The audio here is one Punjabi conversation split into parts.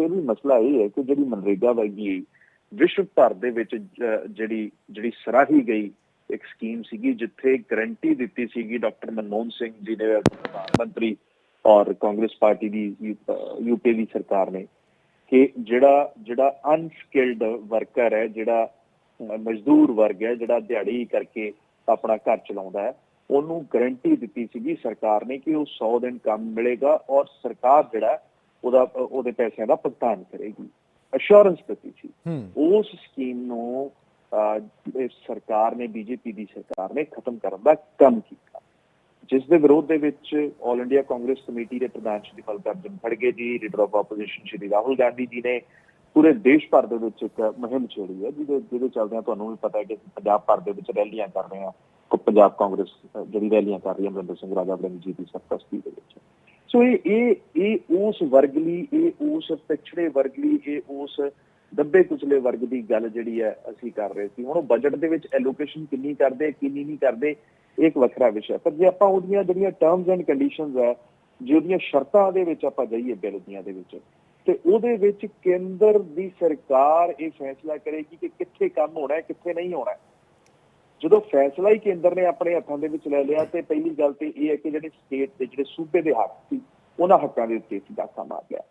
ਦੇਖੋ ਵੀ ਮਸਲਾ ਇਹ ਹੈ ਕਿ ਜਿਹੜੀ ਮਨਰੇਗਾ ਵਰਗੀ ਵਿਸ਼ਵ ਭਰ ਦੇ ਵਿੱਚ ਜਿਹੜੀ ਜਿਹੜੀ ਸਰਾਹੀ ਗਈ ਇੱਕ ਸਕੀਮ ਸੀਗੀ ਜਿੱਥੇ ਗਰੰਟੀ ਦਿੱਤੀ ਸੀਗੀ ਡਾਕਟਰ ਮਨਮੋਹਨ ਸਿੰਘ ਜੀ ਨੇ, ਪ੍ਰਧਾਨ ਮੰਤਰੀ ਔਰ ਕਾਂਗਰਸ ਪਾਰਟੀ ਦੀ ਯੂਪੀ ਦੀ ਸਰਕਾਰ ਨੇ ਕਿ ਜਿਹੜਾ ਜਿਹੜਾ ਅਨਸਕਿਲਡ ਵਰਕਰ ਹੈ, ਜਿਹੜਾ ਮਜ਼ਦੂਰ ਵਰਗ ਹੈ, ਜਿਹੜਾ ਦਿਹਾੜੀ ਕਰਕੇ ਆਪਣਾ ਘਰ ਚਲਾਉਂਦਾ ਹੈ, ਉਹਨੂੰ ਗਰੰਟੀ ਦਿੱਤੀ ਸੀਗੀ ਸਰਕਾਰ ਨੇ ਕਿ ਉਹ 100 ਦਿਨ ਕੰਮ ਮਿਲੇਗਾ ਔਰ ਸਰਕਾਰ ਜਿਹੜਾ ਉਹਦਾ ਉਹਦੇ ਪੈਸਿਆਂ ਦਾ ਭੁਗਤਾਨ ਕਰੇਗੀ। ਅਸ਼ੋਰੈਂਸ ਦਿੱਤੀ ਸੀ। ਉਸ ਸਕੀਮ ਨੂੰ ਸਰਕਾਰ ਨੇ ਬੀਜੇਪੀ ਦੀ ਸਰਕਾਰ ਨੇ ਖਤਮ ਕਰਨ ਦਾ ਕੰਮ ਕੀਤਾ। ਜਿਸ ਦੇ ਵਿਰੋਧ ਦੇ ਵਿੱਚ ਆਲ ਇੰਡੀਆ ਕਾਂਗਰਸ ਕਮੇਟੀ ਦੇ ਪ੍ਰਧਾਨ Shri Mallikarjun Kharge ji leader of opposition Shri Rahul Gandhi ji ਨੇ ਪੂਰੇ ਦੇਸ਼ ਭਰ ਦੇ ਵਿੱਚ ਇੱਕ ਮੁਹਿੰਮ ਛੇੜੀ ਹੈ ਜਿਹਦੇ ਜਿਹਦੇ ਚੱਲਦਿਆਂ ਤੁਹਾਨੂੰ ਵੀ ਪਤਾ ਹੈ ਕਿ ਪੰਜਾਬ ਭਰ ਦੇ ਵਿੱਚ ਰੈਲੀਆਂ ਕਰ ਰਹੇ ਆ ਪੰਜਾਬ ਕਾਂਗਰਸ ਜਿਹੜੀ ਰੈਲੀਆਂ ਕਰ ਰਹੀ ਹੈ ਅਮਰਿੰਦਰ ਸਿੰਘ ਰਾਜਾ ਵੜਿੰਗ ਜੀ ਦੀ ਸਰਪ੍ਰਸਤੀ ਦੇ ਵਿੱਚ। ਸੋ ਇਹ ਇਹ ਇਹ ਉਸ ਵਰਗ ਲਈ, ਇਹ ਉਸ ਪਿਛੜੇ ਵਰਗ ਲਈ, ਇਹ ਉਸ ਦੱਬੇ ਕੁਚਲੇ ਵਰਗ ਦੀ ਗੱਲ ਜਿਹੜੀ ਹੈ ਅਸੀਂ ਕਰ ਰਹੇ ਸੀ ਹੁਣ ਉਹ ਬਜਟ ਦੇ ਵਿੱਚ ਐਲੋਕੇਸ਼ਨ ਕਿੰਨੀ ਕਰਦੇ, ਕਿੰਨੀ ਨਹੀਂ ਕਰਦੇ, ਇਹ ਇੱਕ ਵੱਖਰਾ ਵਿਸ਼ਾ ਹੈ। ਪਰ ਜੇ ਆਪਾਂ ਉਹਦੀਆਂ ਜਿਹੜੀਆਂ ਟਰਮਸ ਐਂਡ ਕੰਡੀਸ਼ਨਸ ਹੈ, ਜੇ ਉਹਦੀਆਂ ਸ਼ਰਤਾਂ ਦੇ ਵਿੱਚ ਆਪਾਂ ਜਾਈਏ ਬਿੱਲ ਦੀਆਂ ਦੇ ਵਿੱਚ, ਤੇ ਉਹਦੇ ਵਿੱਚ ਕੇਂਦਰ ਦੀ ਸਰਕਾਰ ਇਹ ਫੈਸਲਾ ਕਰੇਗੀ ਕਿ ਕਿੱਥੇ ਕੰਮ ਹੋਣਾ ਹੈ, ਕਿੱਥੇ ਨਹੀਂ ਹੋਣਾ ਜਦੋਂ ਫੈਸਲਾ ਹੀ ਕੇਂਦਰ ਨੇ ਆਪਣੇ ਹੱਥਾਂ ਦੇ ਵਿੱਚ ਲੈ ਲਿਆ ਤੇ ਪਹਿਲੀ ਗੱਲ ਤੇ ਇਹ ਹੈ ਕਿ ਜਿਹੜੇ ਸਟੇਟ ਦੇ ਜਿਹੜੇ ਸੂਬੇ ਦੇ ਹੱਕ ਸੀ ਉਹਨਾਂ ਹੱਕਾਂ ਦੇ ਉੱਤੇ ਅਸੀਂ ਡਾਕਾ ਮਾਰ ਲਿਆ।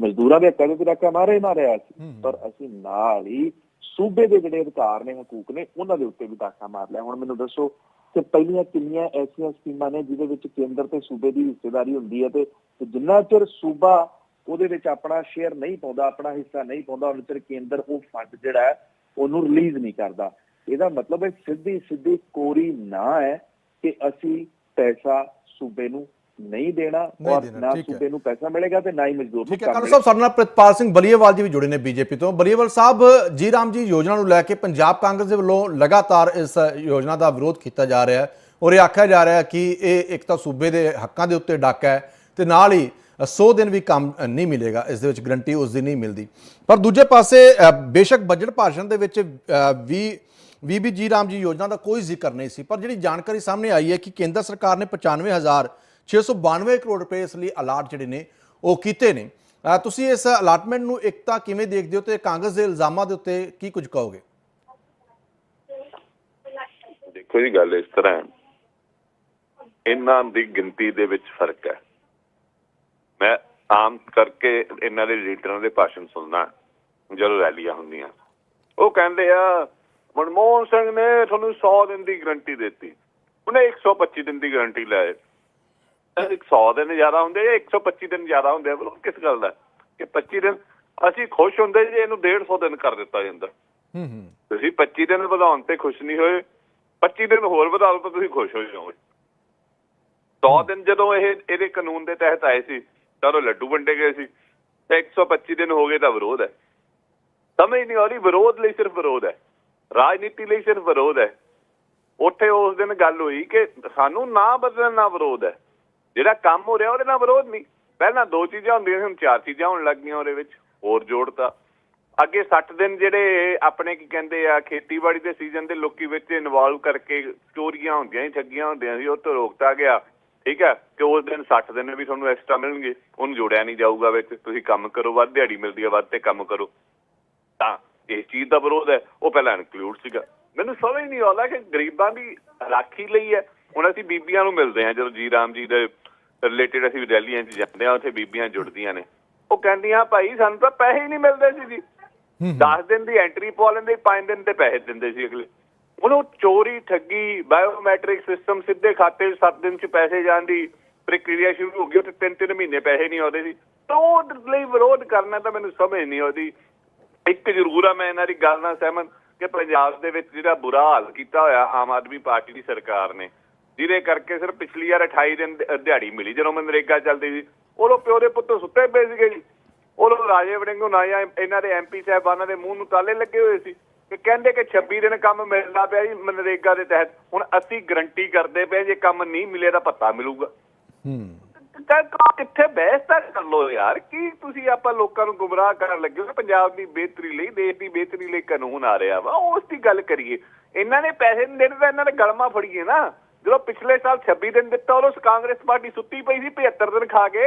ਮਜ਼ਦੂਰਾਂ ਦੇ ਹੱਕਾਂ ਦੇ ਉੱਤੇ ਡਾਕਾ ਮਾਰੇ ਮਾਰਿਆ ਸੀ। ਪਰ ਅਸੀਂ ਨਾਲ ਹੀ ਸੂਬੇ ਦੇ ਜਿਹੜੇ ਅਧਿਕਾਰ ਨੇ ਹਕੂਕ ਨੇ ਉਹਨਾਂ ਦੇ ਉੱਤੇ ਵੀ ਡਾਕਾ ਮਾਰ ਲਿਆ। ਹੁਣ ਮੈਨੂੰ ਦੱਸੋ ਕਿ ਪਹਿਲੀਆਂ ਕਿੰਨੀਆਂ ਐਸੀਆਂ ਸਕੀਮਾਂ ਨੇ ਜਿਹਦੇ ਵਿੱਚ ਕੇਂਦਰ ਤੇ ਸੂਬੇ ਦੀ ਹਿੱਸੇਦਾਰੀ ਹੁੰਦੀ ਹੈ ਤੇ ਜਿੰਨਾ ਚਿਰ ਸੂਬਾ ਉਹਦੇ ਵਿੱਚ ਆਪਣਾ ਸ਼ੇਅਰ ਨਹੀਂ ਪਾਉਂਦਾ ਆਪਣਾ ਹਿੱਸਾ ਨਹੀਂ ਪਾਉਂਦਾ ਉਹਨਾਂ ਚਿਰ ਕੇਂਦਰ ਉਹ ਫੰਡ ਜਿਹੜਾ ਉਹਨੂੰ ਰਿਲੀਜ਼ ਨਹੀਂ ਕਰਦਾ। ਇਹਦਾ ਮਤਲਬ ਹੈ ਸਿੱਧੀ ਸਿੱਧੀ ਕੋਰੀ ਨਾ ਹੈ ਕਿ ਅਸੀਂ ਪੈਸਾ ਸੂਬੇ ਨੂੰ ਨਹੀਂ ਦੇਣਾ ਔਰ ਨਾ। ਸੂਬੇ ਨੂੰ ਪੈਸਾ ਮਿਲੇਗਾ ਤੇ ਨਾ ਹੀ ਮਜ਼ਦੂਰ ਠੀਕ ਹੈ ਕਾਲੂ ਸਾਹਿਬ ਸਾਡੇ ਨਾਲ ਪ੍ਰਿਤਪਾਲ ਸਿੰਘ ਬਲੀਏਵਾਲ ਜੀ ਵੀ ਜੁੜੇ ਨੇ ਬੀਜੇਪੀ ਤੋਂ। ਬਲੀਏਵਾਲ ਸਾਹਿਬ ਜੀ ਰਾਮ ਜੀ ਯੋਜਨਾ ਨੂੰ ਲੈ ਕੇ ਪੰਜਾਬ ਕਾਂਗਰਸ ਦੇ ਵੱਲੋਂ ਲਗਾਤਾਰ ਇਸ ਯੋਜਨਾ ਦਾ ਵਿਰੋਧ ਕੀਤਾ ਜਾ ਰਿਹਾ ਹੈ ਔਰ ਇਹ ਆਖਿਆ ਜਾ ਰਿਹਾ ਹੈ ਕਿ ਇਹ ਇੱਕ ਤਾਂ ਸੂਬੇ ਦੇ ਹੱਕਾਂ ਦੇ ਉੱਤੇ ਡਾਕਾ ਹੈ ਤੇ ਨਾਲ ਹੀ 100 ਦਿਨ ਵੀ ਕੰਮ ਨਹੀਂ ਮਿਲੇਗਾ ਇਸ ਦੇ ਵਿੱਚ ਗਰੰਟੀ ਉਸ ਦੀ ਨਹੀਂ ਮਿਲਦੀ। ਪਰ ਦੂਜੇ ਪਾਸੇ ਬੇਸ਼ੱਕ ਬਜਟ ਭਾਸ਼ਣ ਦੇ ਵਿੱਚ ਵੀ ਵੀਬੀ ਜੀ ਰਾਮ ਜੀ ਯੋਜਨਾ ਦਾ ਕੋਈ ਜ਼ਿਕਰ ਨਹੀਂ ਸੀ, ਪਰ ਜਿਹੜੀ ਜਾਣਕਾਰੀ ਸਾਹਮਣੇ ਆਈ ਹੈ ਕਿ ਕੇਂਦਰ ਸਰਕਾਰ ਨੇ 95692 ਕਰੋੜ ਰੁਪਏ ਇਸ ਲਈ ਅਲਾਟ ਜਿਹੜੇ ਨੇ, ਉਹ ਕੀਤੇ ਨੇ। ਤੁਸੀਂ ਇਸ ਅਲਾਟਮੈਂਟ ਨੂੰ ਇੱਕ ਕਿਵੇਂ ਦੇਖਦੇ ਹੋ ਤੇ ਕਾਂਗਰਸ ਦੇ ਇਲਜ਼ਾਮਾਂ ਦੇ ਉੱਤੇ ਕੀ ਕੁਝ ਕਹੋਗੇ? ਦੇਖੋ ਜੀ, ਗੱਲ ਇਸ ਤਰ੍ਹਾਂ ਇਹਨਾਂ ਦੀ ਗਿਣਤੀ ਦੇ ਵਿੱਚ ਫ਼ਰਕ ਹੈ। ਮੈਂ ਆਮ ਕਰਕੇ ਇਹਨਾਂ ਦੇ ਲੀਡਰਾਂ ਦੇ ਭਾਸ਼ਣ ਸੁਣਦਾ, ਜਦੋਂ ਰੈਲੀਆਂ ਹੁੰਦੀਆਂ। ਉਹ ਕਹਿੰਦੇ ਆ ਮਨਮੋਹਨ ਸਿੰਘ ਨੇ ਤੁਹਾਨੂੰ 100 ਦਿਨ ਦੀ ਗਾਰੰਟੀ ਦਿੱਤੀ। ਉਹਨੇ 125 ਦਿਨ ਦੀ ਗਾਰੰਟੀ ਲੈ 100 ਦਿਨ ਜ਼ਿਆਦਾ ਹੁੰਦੇ ਜਾਂ 125 ਦਿਨ ਜ਼ਿਆਦਾ ਹੁੰਦੇ ਆ? ਬਲੋ ਕਿਸ ਗੱਲ ਦਾ? ਕਿ 25 ਦਿਨ ਅਸੀਂ ਖੁਸ਼ ਹੁੰਦੇ ਜੇ ਇਹਨੂੰ 150 ਦਿਨ ਕਰ ਦਿੱਤਾ ਜਾਂਦਾ। ਹੂੰ ਹੂੰ। ਤੁਸੀਂ 25 ਦਿਨ ਵਧਾਉਣ ਤੇ ਖੁਸ਼ ਨਹੀਂ ਹੋਏ। 25 ਦਿਨ ਹੋਰ ਵਧਾ ਲਓ ਤਾਂ ਤੁਸੀਂ ਖੁਸ਼ ਹੋ ਜਾਓਗੇ। 100 ਦਿਨ ਜਦੋਂ ਇਹ ਇਹਦੇ ਕਾਨੂੰਨ ਦੇ ਤਹਿਤ ਆਏ ਸੀ ਤਾਂ ਉਹ ਲੱਡੂ ਵੰਡੇ ਗਏ ਸੀ ਤੇ 125 ਦਿਨ ਹੋ ਗਏ ਤਾਂ ਵਿਰੋਧ ਹੈ। ਸਮਝ ਨਹੀਂ ਆ ਰਹੀ ਵਿਰੋਧ ਲਈ ਸਿਰਫ ਵਿਰੋਧ ਹੈ। ਰਾਜਨੀਤੀ ਲਈ ਸਿਰਫ ਵਿਰੋਧ ਹੈ। ਉੱਥੇ ਉਸ ਦਿਨ ਗੱਲ ਹੋਈ ਕਿ ਸਾਨੂੰ ਨਾ ਬਦਲਣ ਨਾਲ ਵਿਰੋਧ ਹੈ। ਜਿਹੜਾ ਕੰਮ ਹੋ ਰਿਹਾ ਉਹਦੇ ਨਾਲ ਵਿਰੋਧ ਨਹੀਂ। ਪਹਿਲਾਂ ਦੋ ਚੀਜ਼ਾਂ ਹੁੰਦੀਆਂ ਸੀ, ਹੁਣ ਚਾਰ ਚੀਜ਼ਾਂ ਹੋਣ ਲੱਗ ਗਈਆਂ ਉਹਦੇ ਵਿੱਚ, ਹੋਰ ਜੋੜਤਾ ਅੱਗੇ 60 ਦਿਨ ਜਿਹੜੇ ਆਪਣੇ ਕੀ ਕਹਿੰਦੇ ਆ, ਖੇਤੀਬਾੜੀ ਦੇ ਸੀਜ਼ਨ ਦੇ ਲੋਕੀ ਵਿੱਚ ਇਨਵੋਲਵ ਕਰਕੇ ਚੋਰੀਆਂ ਹੁੰਦੀਆਂ ਸੀ, ਠੱਗੀਆਂ ਹੁੰਦੀਆਂ ਸੀ, ਉਹ ਤੋਂ ਰੋਕਤਾ ਗਿਆ। ਠੀਕ ਹੈ, ਕਿ ਉਸ ਦਿਨ 60 ਦਿਨ ਵੀ ਤੁਹਾਨੂੰ ਐਕਸਟਰਾ ਮਿਲਣਗੇ। ਉਹਨੂੰ ਜੋੜਿਆ ਨਹੀਂ ਜਾਊਗਾ ਵਿੱਚ, ਤੁਸੀਂ ਕੰਮ ਕਰੋ, ਵੱਧ ਦਿਹਾੜੀ ਮਿਲਦੀ ਹੈ, ਵੱਧ ਤੇ ਕੰਮ ਕਰੋ। ਤਾਂ ਇਸ ਚੀਜ਼ ਦਾ ਵਿਰੋਧ ਹੈ ਉਹ ਪਹਿਲਾਂ ਇਨਕਲੂਡ ਸੀਗਾ। ਮੈਨੂੰ ਸਮਝ ਨਹੀਂ ਆਉਂਦਾ ਕਿ ਗਰੀਬਾਂ ਦੀ ਰਾਖੀ ਲਈ ਹੈ। ਹੁਣ ਅਸੀਂ ਬੀਬੀਆਂ ਨੂੰ ਮਿਲਦੇ ਹਾਂ ਜਦੋਂ ਜੀ ਰਾਮ ਜੀ ਦੇ ਰਿਲੇਟਡ ਅਸੀਂ ਰੈਲੀਆਂ 'ਚ ਜਾਂਦੇ ਹਾਂ ਉੱਥੇ ਬੀਬੀਆਂ ਜੁੜਦੀਆਂ ਨੇ। ਉਹ ਕਹਿੰਦੀਆਂ ਭਾਈ ਸਾਨੂੰ ਤਾਂ ਪੈਸੇ ਹੀ ਨਹੀਂ ਮਿਲਦੇ ਸੀ ਜੀ। 10 ਦਿਨ ਦੀ ਐਂਟਰੀ ਪਵਾ ਲੈਂਦੇ 5 ਦਿਨ ਤੇ ਪੈਸੇ ਦਿੰਦੇ ਸੀ ਅਗਲੇ। ਹੁਣ ਉਹ ਚੋਰੀ ਠੱਗੀ ਬਾਇਓਮੈਟ੍ਰਿਕ ਸਿਸਟਮ ਸਿੱਧੇ ਖਾਤੇ 'ਚ 7 ਦਿਨ 'ਚ ਪੈਸੇ ਜਾਣ ਦੀ ਪ੍ਰਕਿਰਿਆ ਸ਼ੁਰੂ ਹੋ ਗਈ ਤੇ 3-3 ਮਹੀਨੇ ਪੈਸੇ ਨਹੀਂ ਆਉਂਦੇ ਸੀ। ਤਾਂ ਉਹ ਲਈ ਵਿਰੋਧ ਕਰਨਾ ਤਾਂ ਮੈਨੂੰ ਸਮਝ ਨਹੀਂ ਆਉਂਦੀ। ਇੱਕ ਜ਼ਰੂਰ ਆ, ਮੈਂ ਇਹਨਾਂ ਦੀ ਗੱਲ ਨਾਲ ਸਹਿਮਤ ਕਿ ਪੰਜਾਬ ਦੇ ਵਿੱਚ ਜਿਹੜਾ ਬੁਰਾ ਹਾਲ ਕੀਤਾ ਹੋਇਆ ਆਮ ਆਦਮੀ ਪਾਰਟੀ ਦੀ ਸਰਕਾਰ ਨੇ, ਜਿਹਦੇ ਕਰਕੇ ਸਿਰਫ ਪਿਛਲੀ ਵਾਰ 28 ਦਿਨ ਦਿਹਾੜੀ ਮਿਲੀ, ਜਦੋਂ ਮਨਰੇਗਾ ਚੱਲਦੀ ਸੀ। ਉਦੋਂ ਪਿਓ ਦੇ ਪੁੱਤ ਸੁੱਤੇ ਪਏ ਸੀਗੇ ਜੀ। ਉਦੋਂ ਰਾਜੇ ਵੜਿੰਗੋ ਨਾ ਇਹਨਾਂ ਦੇ ਐਮਪੀ ਸਾਹਿਬਾਨਾਂ ਦੇ ਮੂੰਹ ਨੂੰ ਤਾਲੇ ਲੱਗੇ ਹੋਏ ਸੀ ਕਿ ਕਹਿੰਦੇ ਕਿ 26 ਦਿਨ ਕੰਮ ਮਿਲਦਾ ਪਿਆ ਜੀ ਮਨਰੇਗਾ ਦੇ ਤਹਿਤ। ਹੁਣ ਅਸੀਂ ਗਰੰਟੀ ਕਰਦੇ ਪਏ ਜੇ ਕੰਮ ਨਹੀਂ ਮਿਲੇ ਤਾਂ ਭੱਤਾ ਮਿਲੂਗਾ। ਹੂੰ। ਕਿੱਥੇ ਬਹਿਸ ਤਾਂ ਕਰ ਲੋ ਯਾਰ, ਕੀ ਤੁਸੀਂ ਆਪਾਂ ਲੋਕਾਂ ਨੂੰ ਗੁੰਮਰਾਹ ਕਰਨ ਲੱਗੇ ਹੋ? ਪੰਜਾਬ ਦੀ ਬਿਹਤਰੀ ਲਈ, ਦੇਸ਼ ਦੀ ਬਿਹਤਰੀ ਲਈ ਕਾਨੂੰਨ ਆ ਰਿਹਾ ਵਾ, ਉਸ ਦੀ ਗੱਲ ਕਰੀਏ। ਇਹਨਾਂ ਨੇ ਪੈਸੇ ਨਹੀਂ ਦੇਣੇ ਤਾਂ ਇਹਨਾਂ ਨੇ ਗਲਮਾ ਫੜੀਏ ਨਾ। ਜਦੋਂ ਪਿਛਲੇ ਸਾਲ 26 ਦਿਨ ਦਿੱਤਾ, ਉਦੋਂ ਕਾਂਗਰਸ ਪਾਰਟੀ ਸੁੱਤੀ ਪਈ ਸੀ 75 ਦਿਨ ਖਾ ਕੇ।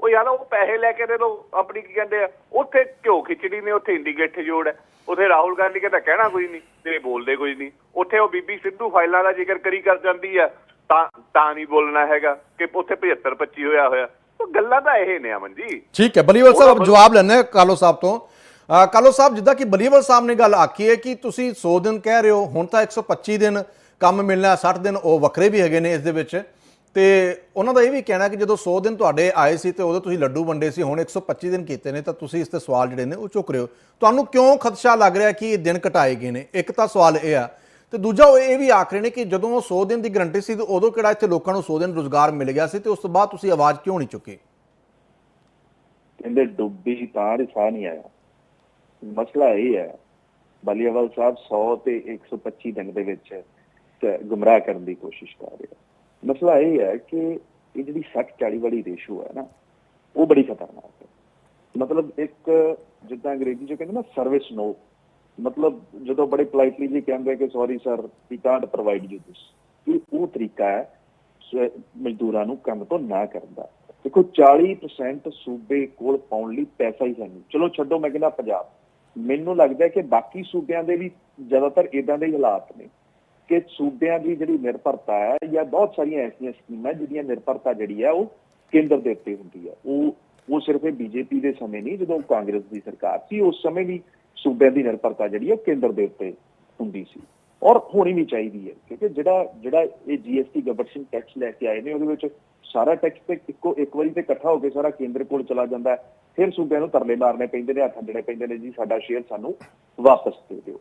ਉਹ ਯਾਰ, ਉਹ ਪੈਸੇ ਲੈ ਕੇ ਦੇ ਲੋ ਆਪਣੀ ਕੀ ਕਹਿੰਦੇ ਆ, ਉੱਥੇ ਘਿਓ ਖਿਚੜੀ ਨੇ, ਉੱਥੇ ਇੰਡੀਗੇਟ ਜੋੜ ਹੈ। ਉੱਥੇ ਰਾਹੁਲ ਗਾਂਧੀ ਕਹਿੰਦਾ, ਕਹਿਣਾ ਕੋਈ ਨਹੀਂ ਤੇ ਬੋਲਦੇ ਕੋਈ ਨਹੀਂ ਉੱਥੇ ਉਹ ਬੀਬੀ ਸਿੱਧੂ ਫਾਈਲਾਂ ਦਾ ਜ਼ਿਕਰ ਕਰੀ ਕਰ ਜਾਂਦੀ ਆ। ਤਾਂ ਤਾਂ ਨਹੀਂ ਬੋਲਣਾ ਹੈਗਾ ਕਿ ਉੱਥੇ 75 25 ਹੋਇਆ ਹੋਇਆ। ਉਹ ਗੱਲਾਂ ਤਾਂ ਇਹ ਨੇ ਅਮਨ ਜੀ। ਠੀਕ ਹੈ ਬਲੀਵਲ ਸਾਹਿਬ ਜਵਾਬ ਲੈਣੇ ਕਾਲੋ ਸਾਹਿਬ ਤੋਂ। ਕਾਲੋ ਸਾਹਿਬ ਜਿੱਦਾਂ ਕਿ ਬਲੀਵਲ ਸਾਹਿਬ ਨੇ ਗੱਲ ਆਖੀ ਹੈ ਕਿ ਤੁਸੀਂ 100 ਦਿਨ ਕਹਿ ਰਹੇ ਹੋ ਹੁਣ ਤਾਂ 125 ਦਿਨ ਕੰਮ ਮਿਲਣਾ 60 ਦਿਨ ਉਹ ਵੱਖਰੇ ਵੀ ਹੈਗੇ ਨੇ ਇਸ ਦੇ ਵਿੱਚ। ਤੇ ਉਹਨਾਂ ਦਾ ਇਹ ਵੀ ਕਹਿਣਾ ਕਿ ਜਦੋਂ 100 ਦਿਨ ਤੁਹਾਡੇ ਆਏ ਸੀ ਤੇ ਉਦੋਂ ਤੁਸੀਂ ਲੱਡੂ ਵੰਡੇ ਸੀ ਹੁਣ 125 ਦਿਨ ਕੀਤੇ ਨੇ ਤਾਂ ਤੁਸੀਂ ਇਸ ਤੇ ਸਵਾਲ ਜਿਹੜੇ ਨੇ ਉਹ ਚੁੱਕ ਰਹੇ ਹੋ। ਤੁਹਾਨੂੰ ਕਿਉਂ ਖਦਸ਼ਾ ਲੱਗ ਰਿਹਾ ਕਿ ਇਹ ਦਿਨ ਘਟਾਏ ਗਏ ਨੇ? ਇੱਕ ਤਾਂ ਸਵਾਲ ਇਹ ਆ ਤੇ ਦੂਜਾ ਉਹ ਇਹ ਵੀ ਆਖ ਰਹੇ ਨੇ ਕਿ ਜਦੋਂ ਉਹ 100 ਦਿਨ ਦੀ ਗਰੰਟੀ ਸੀ ਤੇ ਉਦੋਂ ਕਿਹੜਾ ਇੱਥੇ ਲੋਕਾਂ ਨੂੰ 100 ਦਿਨ ਰੋਜ਼ਗਾਰ ਮਿਲ ਗਿਆ ਸੀ ਤੇ ਉਸ ਤੋਂ ਬਾਅਦ ਤੁਸੀਂ ਆਵਾਜ਼ ਕਿਉਂ ਨਹੀਂ ਚੁੱਕੀ? ਕਹਿੰਦੇ ਡੁੱਬੀ ਤਾਂ ਰਿਸਾ ਨਹੀਂ ਆਇਆ। ਮਸਲਾ ਇਹ ਹੈ ਬਲੀਵਾਲ ਸਾਹਿਬ 100 ਤੇ 125 ਦਿਨ ਦੇ ਵਿੱਚ ਗੁੰਮਰਾਹ ਕਰਨ ਦੀ ਕੋਸ਼ਿਸ਼ ਕਰ ਰਿਹਾ ਮਸਲਾ ਇਹ ਹੈ ਕਿ ਇਹ ਜਿਹੜੀ 60 40 ਵਾਲੀ ਰੇਸ਼ੋ ਹੈ ਨਾ, ਉਹ ਬੜੀ ਖਤਰਨਾਕ ਹੈ। ਮਤਲਬ ਇੱਕ, ਜਿੱਦਾਂ ਅੰਗਰੇਜ਼ੀ ਚ ਕਹਿੰਦੇ ਨਾ ਸਰਵਿਸ ਨੋ ਮਤਲਬ ਜਦੋਂ ਬੜੇ ਪੋਲਾਈਟਲੀ ਜੀ ਕਹਿੰਦੇ ਕਿ sorry sir we can't provide you this ਇਹ ਉਹ ਤਰੀਕਾ ਹੈ ਮਜ਼ਦੂਰਾਂ ਨੂੰ ਕੰਮ ਤੋਂ ਨਾ ਕਰਨ ਦਾ। ਦੇਖੋ 40% ਸੂਬੇ ਕੋਲ ਪਾਉਣ ਲਈ ਪੈਸਾ ਹੀ ਨਹੀਂ। ਚਲੋ ਛੱਡੋ, ਮੈਂ ਕਹਿੰਦਾ ਪੰਜਾਬ। ਮੈਨੂੰ ਲੱਗਦਾ ਕਿ ਬਾਕੀ ਸੂਬਿਆਂ ਦੇ ਵੀ ਜ਼ਿਆਦਾਤਰ ਇਦਾਂ ਦੇ ਹੀ ਹਾਲਾਤ ਨੇ ਕਿ ਸੂਬਿਆਂ ਦੀ ਜਿਹੜੀ ਨਿਰਭਰਤਾ ਹੈ ਜਾਂ ਬਹੁਤ ਸਾਰੀਆਂ ਐਸੀਆਂ ਸਕੀਮਾਂ ਜਿਹਦੀਆਂ ਨਿਰਭਰਤਾ ਜਿਹੜੀ ਹੈ, ਉਹ ਕੇਂਦਰ ਦੇ ਉੱਤੇ ਹੁੰਦੀ ਹੈ। ਉਹ ਉਹ ਸਿਰਫ ਬੀਜੇਪੀ ਦੇ ਸਮੇਂ ਨਹੀਂ, ਜਦੋਂ ਕਾਂਗਰਸ ਦੀ ਸਰਕਾਰ ਸੀ, ਉਸ ਸਮੇਂ ਵੀ ਸੂਬਿਆਂ ਦੀ ਨਿਰਭਰਤਾ ਜਿਹੜੀ ਹੈ ਕੇਂਦਰ ਦੇ ਉੱਤੇ ਹੁੰਦੀ ਸੀ। ਔਰ ਹੋਣੀ ਵੀ ਚਾਹੀਦੀ ਹੈ ਕਿਉਂਕਿ ਜਿਹੜਾ ਜਿਹੜਾ ਇਹ ਜੀਐਸਟੀ ਗਵਰਨਮੈਂਟ ਟੈਕਸ ਲੈ ਕੇ ਆਏ ਨੇ ਉਹਦੇ ਵਿੱਚ ਸਾਰਾ ਟੈਕਸ ਤੇ ਇੱਕੋ ਇੱਕ ਵਾਰੀ ਤੇ ਇਕੱਠਾ ਹੋ ਕੇ ਸਾਰਾ ਕੇਂਦਰ ਕੋਲ ਚਲਾ ਜਾਂਦਾ ਫਿਰ ਸੂਬਿਆਂ ਨੂੰ ਤਰਲੇ ਮਾਰਨੇ ਪੈਂਦੇ ਨੇ ਹੱਥ ਅੱਡਣੇ ਪੈਂਦੇ ਨੇ ਜੀ ਸਾਡਾ ਸ਼ੇਅਰ ਸਾਨੂੰ ਵਾਪਸ ਦੇ ਦਿਓ।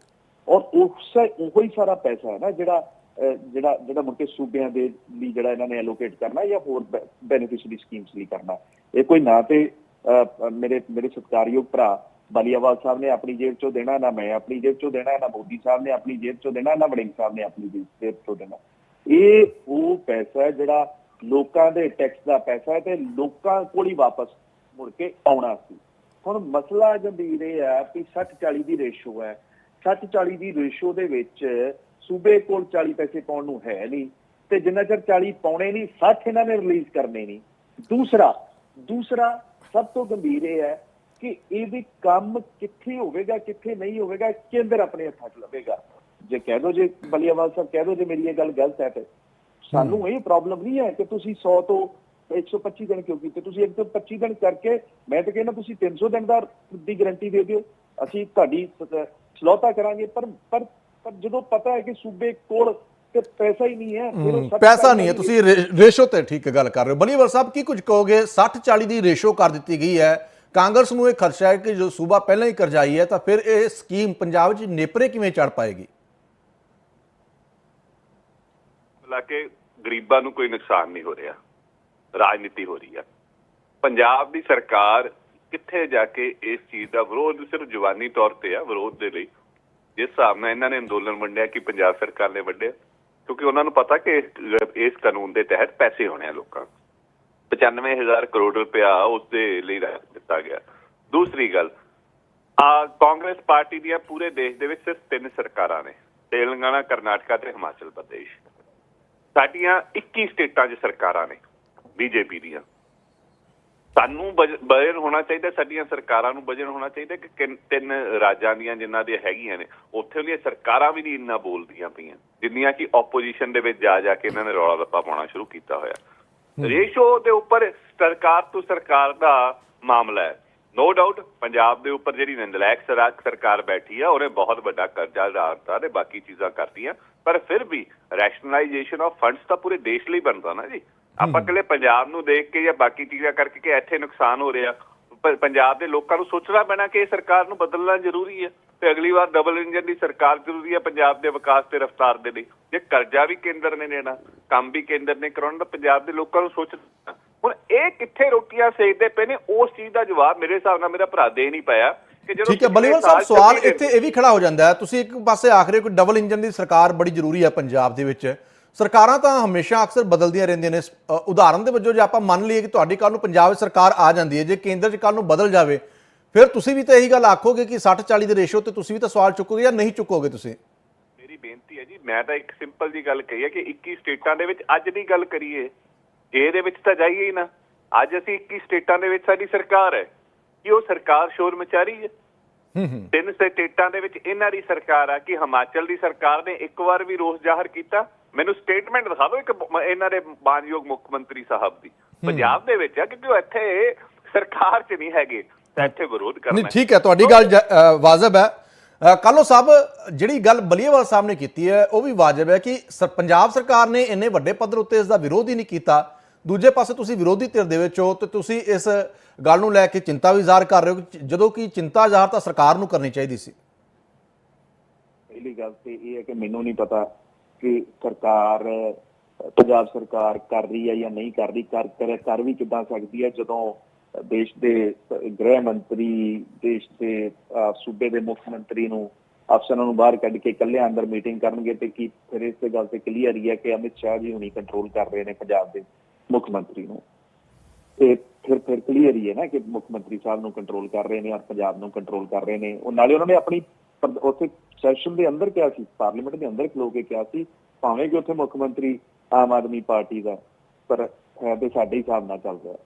ਔਰ ਉਸ ਉਹੋ ਹੀ ਸਾਰਾ ਪੈਸਾ ਹੈ ਨਾ ਜਿਹੜਾ ਅਹ, ਜਿਹੜਾ ਜਿਹੜਾ ਮੁੜ ਕੇ ਸੂਬਿਆਂ ਦੇ ਲਈ ਜਿਹੜਾ ਇਹਨਾਂ ਨੇ ਐਲੋਕੇਟ ਕਰਨਾ ਜਾਂ ਹੋਰ ਬੈਨੀਫਿਸ਼ਰੀ ਸਕੀਮਸ ਲਈ ਕਰਨਾ। ਇਹ ਕੋਈ ਨਾ ਤੇ ਅਹ, ਮੇਰੇ ਮੇਰੇ ਸਤਿਕਾਰਯੋਗ ਭਰਾ ਬਾਲੀਆਵਾਲ ਸਾਹਿਬ ਨੇ ਆਪਣੀ ਜੇਬ ਚੋਂ ਦੇਣਾ, ਨਾ ਮੈਂ ਆਪਣੀ ਜੇਬ ਚੋਂ ਦੇਣਾ, ਨਾ ਮੋਦੀ ਸਾਹਿਬ ਨੇ ਆਪਣੀ ਜੇਬ ਚੋਂ ਦੇਣਾ, ਨਾ ਵੜਿੰਗ ਸਾਹਿਬ ਨੇ ਆਪਣੀ ਜੇਬ ਚੋਂ ਦੇਣਾ। ਇਹ ਉਹ ਪੈਸਾ ਜਿਹੜਾ ਲੋਕਾਂ ਦੇ ਟੈਕਸ ਦਾ ਪੈਸਾ ਹੈ ਤੇ ਲੋਕਾਂ ਕੋਲ ਹੀ ਵਾਪਸ ਮੁੜ ਕੇ ਆਉਣਾ ਸੀ। ਹੁਣ ਮਸਲਾ ਗੰਭੀਰ ਇਹ ਹੈ ਕਿ 60 40 ਦੀ ਰੇਸ਼ੋ ਹੈ। 60 40 ਦੀ ਰੇਸ਼ੋ ਦੇ ਵਿੱਚ ਸੂਬੇ ਕੋਲ 40 ਪੈਸੇ ਪਾਉਣ ਨੂੰ ਹੈ ਨਹੀਂ ਤੇ ਜਿੰਨਾ ਚਿਰ 40 ਪਾਉਣੇ ਨਹੀਂ 60 ਇਹਨਾਂ ਨੇ ਰਿਲੀਜ਼ ਕਰਨੇ ਨਹੀਂ। ਦੂਸਰਾ ਦੂਸਰਾ ਸਭ ਤੋਂ ਗੰਭੀਰ ਇਹ ਹੈ ਕਿ ਇਹ ਵੀ ਕੰਮ ਕਿੱਥੇ ਹੋਵੇਗਾ ਕਿੱਥੇ ਨਹੀਂ ਹੋਵੇਗਾ ਕੇਂਦਰ ਆਪਣੇ ਹੱਥਾਂ 'ਚ ਲਵੇਗਾ ਜੇ ਕਹਿ ਦੋ ਜੇ ਬਲੀਆਵਾਲ ਸਾਹਿਬ ਕਹਿ ਦੋ ਜੇ ਮੇਰੀ ਇਹ ਗੱਲ ਗਲਤ ਹੈ ਤੇ। ਸਾਨੂੰ ਇਹ ਪ੍ਰੋਬਲਮ ਨਹੀਂ ਹੈ ਕਿ ਤੁਸੀਂ 100 ਤੋਂ 125 ਦਿਨ ਕਿਉਂ ਕੀਤੇ? ਤੁਸੀਂ 125 ਦਿਨ ਕਰਕੇ ਮੈਂ ਤਾਂ ਕਹਿੰਦਾ ਤੁਸੀਂ 300 ਦਿਨ ਦਾ ਦੀ ਗਾਰੰਟੀ ਦੇ ਦਿਓ। ਅਸੀਂ ਤੁਹਾਡੀ ਸਲੋਤਾ ਕਰਾਂਗੇ ਪਰ ਪਰ ਪਰ ਜਦੋਂ ਪਤਾ ਹੈ ਕਿ ਸੂਬੇ ਕੋਲ ਤੇ ਪੈਸਾ ਹੀ ਨਹੀਂ ਹੈ ਫਿਰ ਉਹ ਪੈਸਾ ਨਹੀਂ ਹੈ। ਤੁਸੀਂ ਰੇਸ਼ੋ ਤੇ ਠੀਕ ਗੱਲ ਕਰ ਰਹੇ ਹੋ। ਬਲੀਵਰ ਸਾਹਿਬ ਕੀ ਕੁਝ ਕਹੋਗੇ? 60 40 ਦੀ ਰੇਸ਼ੋ ਕਰ ਦਿੱਤੀ ਗਈ ਹੈ। ਕਾਂਗਰਸ ਨੂੰ ਇਹ ਖਰਚਾ ਹੈ ਕਿ ਜੋ ਸੂਬਾ ਪਹਿਲਾਂ ਹੀ ਕਰਜ਼ਾਈ ਹੈ ਤਾਂ ਫਿਰ ਇਹ ਸਕੀਮ ਪੰਜਾਬ ਵਿੱਚ ਨੇਪਰੇ ਕਿਵੇਂ ਚੜ ਪਾਏਗੀ? ਹਾਲਾਂਕਿ ਗਰੀਬਾਂ ਨੂੰ ਕੋਈ ਨੁਕਸਾਨ ਨਹੀਂ ਹੋ ਰਿਹਾ। ਰਾਜਨੀਤੀ ਹੋ ਰਹੀ ਹੈ। ਪੰਜਾਬ ਦੀ ਸਰਕਾਰ ਕਿੱਥੇ ਜਾ ਕੇ ਇਸ ਚੀਜ਼ ਦਾ ਵਿਰੋਧ ਸਿਰਫ ਜਵਾਨੀ ਤੌਰ ਤੇ ਆ, ਵਿਰੋਧ ਦੇ ਲਈ। ਜਿਸ ਹਿਸਾਬ ਨਾਲ ਇਹਨਾਂ ਨੇ ਅੰਦੋਲਨ ਵੰਡਿਆ ਕਿ ਪੰਜਾਬ ਸਰਕਾਰ ਨੇ ਵੰਡਿਆ ਕਿਉਂਕਿ ਉਹਨਾਂ ਨੂੰ ਪਤਾ ਕਿ ਇਸ- ਇਸ ਕਾਨੂੰਨ ਦੇ ਤਹਿਤ ਪੈਸੇ ਹੋਣੇ ਆ ਲੋਕਾਂ ਨੂੰ। 95000 ਕਰੋੜ ਰੁਪਇਆ ਉਸ ਦੇ ਲਈ ਰੱਖ ਦਿੱਤਾ ਗਿਆ। ਦੂਸਰੀ ਗੱਲ, ਆ ਕਾਂਗਰਸ ਪਾਰਟੀ ਦੀਆਂ ਪੂਰੇ ਦੇਸ਼ ਦੇ ਵਿੱਚ ਸਿਰਫ ਤਿੰਨ ਸਰਕਾਰਾਂ ਨੇ, ਤੇਲੰਗਾਨਾ, ਕਰਨਾਟਕਾ ਤੇ ਹਿਮਾਚਲ ਪ੍ਰਦੇਸ਼। ਸਾਡੀਆਂ 21 ਸਟੇਟਾਂ 'ਚ ਸਰਕਾਰਾਂ ਨੇ ਬੀਜੇਪੀ ਦੀਆਂ। ਸਾਨੂੰ ਬਜ- ਵਜਨ ਹੋਣਾ ਚਾਹੀਦਾ, ਸਾਡੀਆਂ ਸਰਕਾਰਾਂ ਨੂੰ ਬਜਨ ਹੋਣਾ ਚਾਹੀਦਾ ਕਿ ਤਿੰਨ ਰਾਜਾਂ ਦੀਆਂ ਜਿਨ੍ਹਾਂ ਦੀਆਂ ਹੈਗੀਆਂ ਨੇ, ਉੱਥੇ ਦੀਆਂ ਸਰਕਾਰਾਂ ਵੀ ਨਹੀਂ ਇੰਨਾ ਬੋਲਦੀਆਂ ਪਈਆਂ, ਜਿੰਨੀਆਂ ਕਿ ਆਪੋਜੀਸ਼ਨ ਦੇ ਵਿੱਚ ਜਾ ਜਾ ਕੇ ਇਹਨਾਂ ਨੇ ਰੌਲਾ ਰੱਪਾ ਪਾਉਣਾ ਸ਼ੁਰੂ ਕੀਤਾ ਹੋਇਆ। ਰੇਸ਼ੋ ਦੇ ਉੱਪਰ ਸਰਕਾਰ ਤੋਂ ਸਰਕਾਰ ਦਾ ਮਾਮਲਾ ਹੈ। ਨੋ ਡਾਊਟ ਪੰਜਾਬ ਦੇ ਉੱਪਰ ਜਿਹੜੀ ਨੰਦਲੈਕ ਸਰਾਕ ਸਰਕਾਰ ਬੈਠੀ ਆ ਉਹਨੇ ਬਹੁਤ ਵੱਡਾ ਕਰਜ਼ਾ ਉਧਾਰਤਾ ਤੇ ਬਾਕੀ ਚੀਜ਼ਾਂ ਕਰਤੀਆਂ। ਪਰ ਫਿਰ ਵੀ ਰੈਸ਼ਨਲਾਈਜੇਸ਼ਨ ਆਫ ਫੰਡਸ ਤਾਂ ਪੂਰੇ ਦੇਸ਼ ਲਈ ਬਣਦਾ ਨਾ ਜੀ। ਆਪਾਂ ਇਕੱਲੇ ਪੰਜਾਬ ਨੂੰ ਦੇਖ ਕੇ ਜਾਂ ਬਾਕੀ ਚੀਜ਼ਾਂ ਕਰਕੇ ਕਿ ਇੱਥੇ ਨੁਕਸਾਨ ਹੋ ਰਿਹਾ। ਪੰਜਾਬ ਦੇ ਲੋਕਾਂ ਨੂੰ ਸੋਚਣਾ ਪੈਣਾ ਕਿ ਇਹ ਸਰਕਾਰ ਨੂੰ ਬਦਲਣਾ ਜ਼ਰੂਰੀ ਹੈ। ਤੇ ਅਗਲੀ ਵਾਰ ਡਬਲ ਇੰਜਨ ਦੀ ਸਰਕਾਰ ਜ਼ਰੂਰੀ ਹੈ ਪੰਜਾਬ ਦੇ ਵਿਕਾਸ ਤੇ ਰਫ਼ਤਾਰ ਦੇ ਲਈ। ਜੇ ਕਰਜ਼ਾ ਵੀ ਕੇਂਦਰ ਨੇ ਲੈਣਾ ਕੰਮ ਵੀ ਕੇਂਦਰ ਨੇ ਕਰਾਉਣਾ ਤਾਂ ਪੰਜਾਬ ਦੇ ਲੋਕਾਂ ਨੂੰ ਸੋਚਣਾ ਹੁਣ ਇਹ ਕਿੱਥੇ ਰੋਟੀਆਂ ਸੇਕਦੇ ਪਏ ਨੇ ਉਸ ਚੀਜ਼ ਦਾ ਜਵਾਬ ਮੇਰੇ ਹਿਸਾਬ ਨਾਲ ਮੇਰਾ ਭਰਾ ਦੇ ਨਹੀਂ ਪਾਇਆ। ਠੀਕ ਹੈ ਬਲੀਵਰ ਸਾਹਿਬ ਸਵਾਲ ਇੱਥੇ ਇਹ ਵੀ ਖੜਾ ਹੋ ਜਾਂਦਾ ਹੈ ਤੁਸੀਂ ਇੱਕ ਪਾਸੇ ਆਖ ਰਹੇ ਹੋ ਕਿ ਡਬਲ ਇੰਜਨ ਦੀ ਸਰਕਾਰ ਬੜੀ ਜ਼ਰੂਰੀ ਹੈ ਪੰਜਾਬ ਦੇ ਵਿੱਚ। ਸਰਕਾਰਾਂ ਤਾਂ ਹਮੇਸ਼ਾ ਅਕਸਰ ਬਦਲਦੀਆਂ ਰਹਿੰਦੀਆਂ ਨੇ। ਉਦਾਹਰਨ ਦੇ ਵਜੋਂ ਜੇ ਆਪਾਂ ਮੰਨ ਲਈਏ ਕਿ ਤੁਹਾਡੀ ਕੱਲ ਨੂੰ ਪੰਜਾਬ ਸਰਕਾਰ ਆ ਜਾਂਦੀ ਹੈ ਜੇ ਕੇਂਦਰ 'ਚ ਕੱਲ ਨੂੰ ਬਦਲ ਜਾਵੇ ਫਿਰ ਤੁਸੀਂ ਵੀ ਤਾਂ ਇਹੀ ਗੱਲ ਆਖੋਗੇ ਕਿ 60 40 ਦੇ ਰੇਸ਼ੋ ਤੇ ਤੁਸੀਂ ਵੀ ਤਾਂ ਸਵਾਲ ਚੁੱਕੋਗੇ ਜਾਂ ਨਹੀਂ ਚੁੱਕੋਗੇ ਤੁਸੀਂ? ਮੇਰੀ ਬੇਨਤੀ ਹੈ ਜੀ ਮੈਂ ਤਾਂ ਇੱਕ ਸਿੰਪਲ ਜੀ ਗੱਲ ਕਹੀ ਹੈ ਕਿ 21 ਸਟੇਟਾਂ ਦੇ ਵਿੱਚ ਅੱਜ ਦੀ ਗੱਲ ਕਰੀਏ ਇਹਦੇ ਵਿੱਚ ਤਾਂ ਜਾਈਏ ਹੀ ਨਾ। ਅੱਜ ਅਸੀਂ 21 ਸਟੇਟਾਂ ਦੇ ਵਿੱਚ ਸਾਡੀ ਸਰਕਾਰ ਹੈ ਕਿ ਉਹ ਸਰਕਾਰ ਸ਼ੋਰ ਮਚਾ ਰਹੀ ਹੈ ਤਿੰਨ ਸਟੇਟਾਂ ਦੇ ਵਿੱਚ ਇਹਨਾਂ ਦੀ ਸਰਕਾਰ ਆ ਕਿ ਹਿਮਾਚਲ ਦੀ ਸਰਕਾਰ ਨੇ ਇੱਕ ਵਾਰ ਵੀ ਰੋਸ ਜ਼ਾਹਰ ਕੀਤਾ। ਮੈਨੂੰ ਸਟੇਟਮੈਂਟ ਦਿਖਾ ਦਿਓ ਇੱਕ ਇਹਨਾਂ ਦੇ ਮਾਨਯੋਗ ਮੁੱਖ ਮੰਤਰੀ ਸਾਹਿਬ ਦੀ। ਪੰਜਾਬ ਦੇ ਵਿੱਚ ਆ ਕਿਉਂਕਿ ਉਹ ਇੱਥੇ ਸਰਕਾਰ 'ਚ ਨਹੀਂ ਹੈਗੇ। ਤਾਂ ਇੱਥੇ ਵਿਰੋਧ ਨਹੀਂ ਕਰਨਾ ਹੈ। ਠੀਕ ਹੈ ਤੁਹਾਡੀ ਗੱਲ ਵਾਜਬ ਹੈ। ਕਾਲੋ ਸਾਹਿਬ ਜਿਹੜੀ ਗੱਲ ਬਲੀਏਵਾਲ ਸਾਹਿਬ ਨੇ ਕੀਤੀ ਹੈ ਉਹ ਵੀ ਵਾਜਬ ਹੈ ਕਿ ਪੰਜਾਬ ਸਰਕਾਰ ਨੇ ਇੰਨੇ ਵੱਡੇ ਪੱਧਰ ਉੱਤੇ ਇਸ ਦਾ ਵਿਰੋਧ ਹੀ ਨਹੀਂ ਕੀਤਾ। ਦੂਜੇ ਪਾਸੇ ਤੁਸੀਂ ਵਿਰੋਧੀ ਧਿਰ ਦੇ ਵਿੱਚ ਹੋ ਤੇ ਤੁਸੀਂ ਇਸ ਗੱਲ ਨੂੰ ਲੈ ਕੇ ਚਿੰਤਾ ਵੀ ਜ਼ਾਹਰ ਕਰ ਰਹੇ ਹੋ ਜਦੋਂ ਕਿ ਚਿੰਤਾ ਜ਼ਾਹਰ ਤਾਂ ਸਰਕਾਰ ਨੂੰ ਕਰਨੀ ਚਾਹੀਦੀ ਸੀ। ਪਹਿਲੀ ਗੱਲ ਤੇ ਇਹ ਹੈ ਕਿ ਮੈਨੂੰ ਨਹੀਂ ਪਤਾ ਕਿ ਸਰਕਾਰ ਪੰਜਾਬ ਸਰਕਾਰ ਕਰ ਰਹੀ ਹੈ ਜਾਂ ਨਹੀਂ ਕਰ ਰਹੀ। ਕਰ- ਕਰ ਵੀ ਕਿੱਦਾਂ ਸਕਦੀ ਹੈ ਜਦੋਂ ਦੇਸ਼ ਦੇ ਗ੍ਰਹਿ ਮੰਤਰੀ, ਦੇਸ਼ ਦੇ ਸੂਬੇ ਦੇ ਮੁੱਖ ਮੰਤਰੀ ਨੂੰ ਅਫਸਰਾਂ ਨੂੰ ਬਾਹਰ ਕੱਢ ਕੇ ਇਕੱਲੇ ਅੰਦਰ ਮੀਟਿੰਗ ਕਰਨਗੇ ਤੇ ਕੀ ਫਿਰ ਇਸ ਤੇ ਗੱਲ ਤੇ ਕਲੀਅਰ ਹੀ ਹੈ ਕਿ ਅਮਿਤ ਸ਼ਾਹ ਜੀ ਹੁਣੀ ਕੰਟਰੋਲ ਕਰ ਰਹੇ ਨੇ ਪੰਜਾਬ ਦੇ ਮੁੱਖ ਮੰਤਰੀ ਨੂੰ। ਤੇ ਫਿਰ ਫਿਰ ਕਲੀਅਰ ਹੀ ਹੈ ਨਾ ਕਿ ਮੁੱਖ ਮੰਤਰੀ ਸਾਹਿਬ ਨੂੰ ਕੰਟਰੋਲ ਕਰ ਰਹੇ ਨੇ ਔਰ ਪੰਜਾਬ ਨੂੰ ਕੰਟਰੋਲ ਕਰ ਰਹੇ ਨੇ। ਉਹ ਨਾਲੇ ਉਹਨਾਂ ਨੇ ਆਪਣੀ ਉੱਥੇ ਸੈਸ਼ਨ ਦੇ ਅੰਦਰ ਕਿਹਾ ਸੀ ਪਾਰਲੀਮੈਂਟ ਦੇ ਅੰਦਰ ਖਲੋ ਕੇ ਕਿਹਾ ਸੀ, ਭਾਵੇਂ ਕਿ ਉੱਥੇ ਮੁੱਖ ਮੰਤਰੀ ਆਮ ਆਦਮੀ ਪਾਰਟੀ ਦਾ, ਪਰ ਹੈ ਤੇ ਸਾਡੇ ਹਿਸਾਬ ਨਾਲ ਚੱਲ ਰਿਹਾ।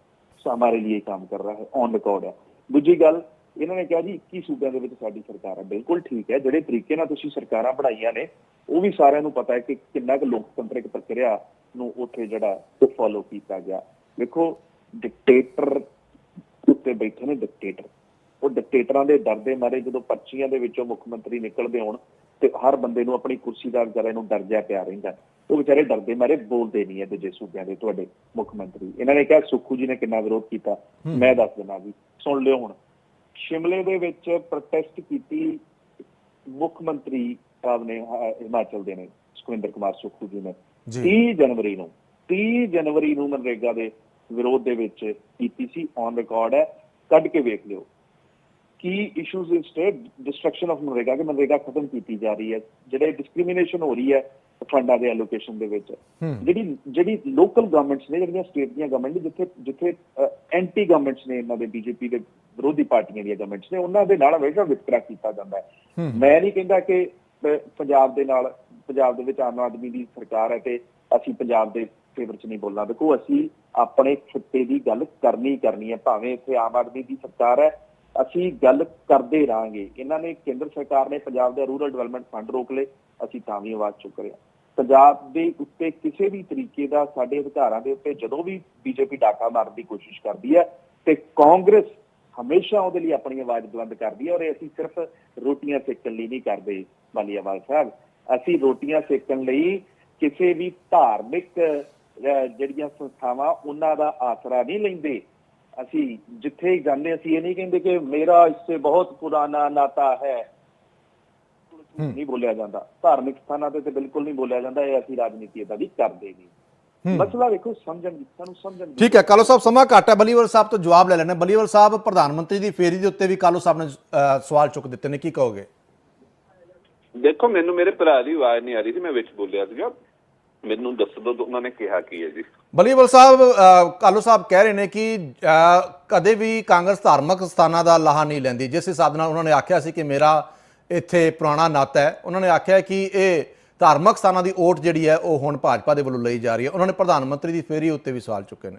ਸੋ ਹਮਾਰੇ ਲਈ ਕੰਮ ਕਰ ਰਿਹਾ ਔਨ ਰਿਕਾਰਡ ਹੈ। ਦੂਜੀ ਗੱਲ, ਇਹਨਾਂ ਨੇ ਕਿਹਾ ਜੀ 21 ਸੂਬਿਆਂ ਦੇ ਵਿੱਚ ਸਾਡੀ ਸਰਕਾਰ ਹੈ। ਬਿਲਕੁਲ ਠੀਕ ਹੈ, ਜਿਹੜੇ ਤਰੀਕੇ ਨਾਲ ਤੁਸੀਂ ਸਰਕਾਰਾਂ ਬਣਾਈਆਂ ਨੇ, ਉਹ ਵੀ ਸਾਰਿਆਂ ਨੂੰ ਪਤਾ ਹੈ ਕਿ ਕਿੰਨਾ ਕੁ ਲੋਕਤੰਤਰਿਕ ਪ੍ਰਕਿਰਿਆ ਨੂੰ ਉੱਥੇ ਜਿਹੜਾ ਉਹ ਫੋਲੋ ਕੀਤਾ ਗਿਆ। ਵੇਖੋ ਡਿਕਟੇਟਰ ਉੱਤੇ ਬੈਠੇ ਨੇ ਡਿਕਟੇਟਰ ਉਹ ਡਿਕਟੇਟਰਾਂ ਦੇ ਡਰ ਦੇ ਮਾਰੇ ਜਦੋਂ ਪਰਚੀਆਂ ਦੇ ਵਿੱਚੋਂ ਮੁੱਖ ਮੰਤਰੀ ਨਿਕਲਦੇ ਹੋਣ ਤੇ ਹਰ ਬੰਦੇ ਨੂੰ ਆਪਣੀ ਕੁਰਸੀ ਦਾ ਵਿਚਾਰੇ ਨੂੰ ਡਰ ਜਿਹਾ ਪਿਆ ਰਹਿੰਦਾ। ਉਹ ਵਿਚਾਰੇ ਡਰਦੇ ਮਾਰੇ ਬੋਲਦੇ ਨਹੀਂ ਹੈ ਦੂਜੇ ਸੂਬਿਆਂ ਦੇ ਤੁਹਾਡੇ ਮੁੱਖ ਮੰਤਰੀ। ਇਹਨਾਂ ਨੇ ਕਿਹਾ ਸੁੱਖੂ ਜੀ ਨੇ ਕਿੰਨਾ ਵਿਰੋਧ ਕੀਤਾ? ਮੈਂ ਦੱਸ ਦਿੰਦਾ ਜੀ ਸੁਣ ਲਿਓ ਹੁਣ। ਸ਼ਿਮਲੇ ਦੇ ਵਿੱਚ ਪ੍ਰੋਟੈਸਟ ਕੀਤੀ ਮੁੱਖ ਮੰਤਰੀ ਸਾਹਿਬ ਨੇ ਹਿਮਾਚਲ ਦੇ ਨੇ ਸੁਖਵਿੰਦਰ ਕੁਮਾਰ ਸੁੱਖੂ ਜੀ ਨੇ। ਜੀ। 30 ਜਨਵਰੀ ਨੂੰ 30 ਜਨਵਰੀ ਨੂੰ ਮਨਰੇਗਾ ਦੇ ਵਿਰੋਧ ਦੇ ਵਿੱਚ ਕੀਤੀ ਸੀ ਔਨ ਰਿਕਾਰਡ ਹੈ। ਕੱਢ ਕੇ ਵੇਖ ਲਿਓ। ਕੀ issues in state destruction of MNREGA ਕਿ ਮਨਰੇਗਾ ਖਤਮ ਕੀਤੀ ਜਾ ਰਹੀ ਹੈ ਜਿਹੜੇ ਡਿਸਕ੍ਰਿਮੀਨੇਸ਼ਨ ਹੋ ਰਹੀ ਹੈ ਫੰਡਾਂ ਦੇ ਐਲੋਕੇਸ਼ਨ ਦੇ ਵਿੱਚ। ਜਿਹੜੀ ਜਿਹੜੀ ਲੋਕਲ ਗਵਰਨਮੈਂਟਸ ਨੇ ਜਿਹੜੀਆਂ ਸਟੇਟ ਦੀਆਂ ਗਵਰਨਮੈਂਟ ਨੇ ਜਿੱਥੇ ਜਿੱਥੇ ਐਂਟੀ ਗਵਰਨਮੈਂਟਸ ਨੇ ਇਹਨਾਂ ਦੇ ਬੀਜੇਪੀ ਦੇ ਵਿਰੋਧੀ ਪਾਰਟੀਆਂ ਦੀਆਂ ਗਵਰਨਮੈਂਟਸ ਨੇ ਉਹਨਾਂ ਦੇ ਨਾਲ ਹਮੇਸ਼ਾ ਵਿਤਕਰਾ ਕੀਤਾ ਜਾਂਦਾ ਹੈ। ਮੈਂ ਨਹੀਂ ਕਹਿੰਦਾ ਕਿ ਪੰਜਾਬ ਦੇ ਨਾਲ ਪੰਜਾਬ ਦੇ ਵਿੱਚ ਆਮ ਆਦਮੀ ਦੀ ਸਰਕਾਰ ਹੈ ਤੇ ਅਸੀਂ ਪੰਜਾਬ ਦੇ ਫੇਵਰ ਚ ਨਹੀਂ ਬੋਲਣਾ। ਦੇਖੋ ਅਸੀਂ ਆਪਣੇ ਖਿੱਤੇ ਦੀ ਗੱਲ ਕਰਨੀ ਕਰਨੀ ਹੈ ਭਾਵੇਂ ਇੱਥੇ ਆਮ ਆਦਮੀ ਦੀ ਸਰਕਾਰ ਹੈ ਅਸੀਂ ਗੱਲ ਕਰਦੇ ਰਾਂਗੇ ਇਹਨਾਂ ਨੇ ਕੇਂਦਰ ਸਰਕਾਰ ਨੇ ਪੰਜਾਬ ਦੇ ਰੂਰਲ ਡਿਵੈਲਪਮੈਂਟ ਫੰਡ ਰੋਕ ਲਏ, ਅਸੀਂ ਤਾਂ ਵੀ ਆਵਾਜ਼ ਚੁੱਕ ਰਹੇ ਹਾਂ। ਪੰਜਾਬ ਦੇ ਉੱਤੇ ਕਿਸੇ ਵੀ ਤਰੀਕੇ ਦਾ ਸਾਡੇ ਅਧਿਕਾਰਾਂ ਦੇ ਉੱਤੇ ਜਦੋਂ ਵੀ ਬੀਜੇਪੀ ਡਾਕਾ ਮਾਰਨ ਦੀ ਕੋਸ਼ਿਸ਼ ਕਰਦੀ ਹੈ ਤੇ ਕਾਂਗਰਸ ਹਮੇਸ਼ਾ ਉਹਦੇ ਲਈ ਆਪਣੀ ਆਵਾਜ਼ ਬੁਲੰਦ ਕਰਦੀ ਹੈ ਔਰ ਇਹ ਅਸੀਂ ਸਿਰਫ ਰੋਟੀਆਂ ਸੇਕਣ ਲਈ ਨਹੀਂ ਕਰਦੇ ਮਾਲੀਆਵਾਲ ਸਾਹਿਬ। ਅਸੀਂ ਰੋਟੀਆਂ ਸੇਕਣ ਲਈ ਕਿਸੇ ਵੀ ਧਾਰਮਿਕ ਜਿਹੜੀਆਂ ਸੰਸਥਾਵਾਂ, ਉਹਨਾਂ ਦਾ ਆਸਰਾ ਨਹੀਂ ਲੈਂਦੇ। ਅਸੀਂ ਜਿੱਥੇ ਹੀ ਜਾਂਦੇ ਅਸੀਂ ਇਹ ਨਹੀਂ ਕਹਿੰਦੇ ਕਿ ਮੇਰਾ ਇਸ ਬਹੁਤ ਪੁਰਾਣਾ ਨਾਤਾ ਹੈ। ਨਹੀਂ ਬੋਲਿਆ ਜਾਂਦਾ। ਧਾਰਮਿਕ ਸਥਾਨਾਂ ਤੇ ਤੇ ਬਿਲਕੁਲ ਨਹੀਂ ਬੋਲਿਆ ਜਾਂਦਾ ਇਹ ਅਸੀਂ ਰਾਜਨੀਤੀ ਇਹਦਾ ਵੀ ਕਰਦੇ ਨਹੀਂ। ਮਸਲਾ ਵੇਖੋ ਸਮਝਣ ਦੀ ਸਾਨੂੰ ਸਮਝਣ ਦੀ। ਠੀਕ ਹੈ ਕਾਲੋ ਸਾਹਿਬ ਸਮਾਂ ਘੱਟ ਹੈ। ਬਲੀਵਲ ਸਾਹਿਬ ਤੋਂ ਜਵਾਬ ਲੈ ਲੈਣੇ ਬਲੀਵਲ ਸਾਹਿਬ ਪ੍ਰਧਾਨ ਮੰਤਰੀ ਦੀ ਫੇਰੀ ਦੇ ਉੱਤੇ ਵੀ ਕਾਲੋ ਸਾਹਿਬ ਨੇ ਸਵਾਲ ਚੁੱਕ ਦਿੱਤੇ ਨੇ। ਕੀ ਕਹੋਗੇ? ਦੇਖੋ ਮੈਨੂੰ ਮੇਰੇ ਭਰਾ ਦੀ ਆਵਾਜ਼ ਨਹੀਂ ਆ ਰਹੀ ਸੀ ਮੈਂ ਵਿੱਚ ਬੋਲਿਆ ਸੀਗਾ। ਮੈਨੂੰ ਦੱਸ ਦਿਓ ਉਹਨਾਂ ਨੇ ਕਿਹਾ ਕੀ ਹੈ ਜੀ। ਬਲੀਵਲ ਸਾਹਿਬ ਅ, ਸਾਹਿਬ ਕਹਿ ਰਹੇ ਨੇ ਕਿ ਕਦੇ ਵੀ ਕਾਂਗਰਸ ਧਾਰਮਿਕ ਸਥਾਨਾਂ ਦਾ ਲਾਹਾ ਨਹੀਂ ਲੈਂਦੀ। ਜਿਸ ਹਿਸਾਬ ਨਾਲ ਉਹਨਾਂ ਨੇ ਆਖਿਆ ਸੀ ਕਿ ਮੇਰਾ ਇੱਥੇ ਪੁਰਾਣਾ ਨਾਤਾ ਹੈ ਉਹਨਾਂ ਨੇ ਆਖਿਆ ਕਿ ਇਹ ਧਾਰਮਿਕ ਸਥਾਨਾਂ ਦੀ ਓਟ ਜਿਹੜੀ ਹੈ ਉਹ ਹੁਣ ਭਾਜਪਾ ਦੇ ਵੱਲੋਂ ਲਈ ਜਾ ਰਹੀ ਹੈ। ਉਹਨਾਂ ਨੇ ਪ੍ਰਧਾਨ ਮੰਤਰੀ ਦੀ ਫੇਰੀ ਉੱਤੇ ਵੀ ਸਵਾਲ ਚੁੱਕੇ ਨੇ।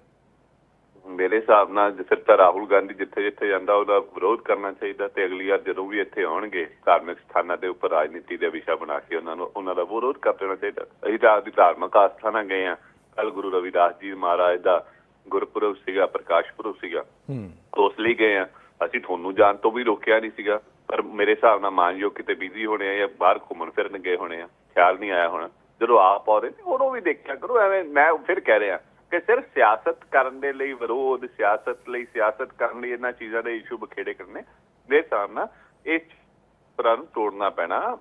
ਮੇਰੇ ਹਿਸਾਬ ਨਾਲ ਫਿਰ ਤਾਂ ਰਾਹੁਲ ਗਾਂਧੀ ਜਿੱਥੇ ਜਿੱਥੇ ਜਾਂਦਾ ਉਹਦਾ ਵਿਰੋਧ ਕਰਨਾ ਚਾਹੀਦਾ ਤੇ ਅਗਲੀ ਵਾਰ ਜਦੋਂ ਵੀ ਇੱਥੇ ਆਉਣਗੇ ਧਾਰਮਿਕ ਸਥਾਨਾਂ ਦੇ ਉੱਪਰ ਰਾਜਨੀਤੀ ਦਾ ਵਿਸ਼ਾ ਬਣਾ ਕੇ ਉਹਨਾਂ ਨੂੰ ਉਹਨਾਂ ਦਾ ਵਿਰੋਧ ਕਰ ਦੇਣਾ ਚਾਹੀਦਾ। ਅਸੀਂ ਤਾਂ ਆਪਦੀ ਧਾਰਮਿਕ ਆਸਥਾਨਾਂ ਗਏ ਆ ਕੱਲ ਗੁਰੂ ਰਵਿਦਾਸ ਜੀ ਮਹਾਰਾਜ ਦਾ ਗੁਰਪੁਰਬ ਸੀਗਾ ਪ੍ਰਕਾਸ਼ ਪੁਰਬ ਸੀਗਾ। ਹੂੰ। ਉਸ ਲਈ ਗਏ ਆ ਅਸੀਂ ਤੁਹਾਨੂੰ ਜਾਣ ਤੋਂ ਵੀ ਰੋਕਿਆ ਨਹੀਂ ਸੀਗਾ ਪਰ ਮੇਰੇ ਹਿਸਾਬ ਨਾਲ ਮਾਨਯੋਗ ਕਿਤੇ ਬਿਜ਼ੀ ਹੋਣੇ ਆ ਜਾਂ ਬਾਹਰ ਘੁੰਮਣ ਫਿਰਨ ਗਏ ਹੋਣੇ ਆ ਖਿਆਲ ਨਹੀਂ ਆਇਆ ਹੋਣਾ। ਜਦੋਂ ਆਪ ਆਉਂਦੇ ਤੇ ਉਦੋਂ ਵੀ ਦੇਖਿਆ ਕਰੋ ਐਵੇਂ ਮੈਂ ਫਿਰ ਕਹਿ ਰਿਹਾ। ਕਿ ਸਿਰਫ ਸਿਆਸਤ ਕਰਨ ਦੇ ਲਈ ਵਿਰੋਧ, ਸਿਆਸਤ ਲਈ ਸਿਆਸਤ ਕਰਨ ਲਈ ਇਹਨਾਂ ਚੀਜ਼ਾਂ ਦੇ ਇਸ਼ੂ ਬਖੇੜੇ ਕਰਨੇ, ਦੇ ਹਿਸਾਬ ਨਾਲ ਇਹ ਪਰਾਂ ਤੋੜਨਾ ਪੈਣਾ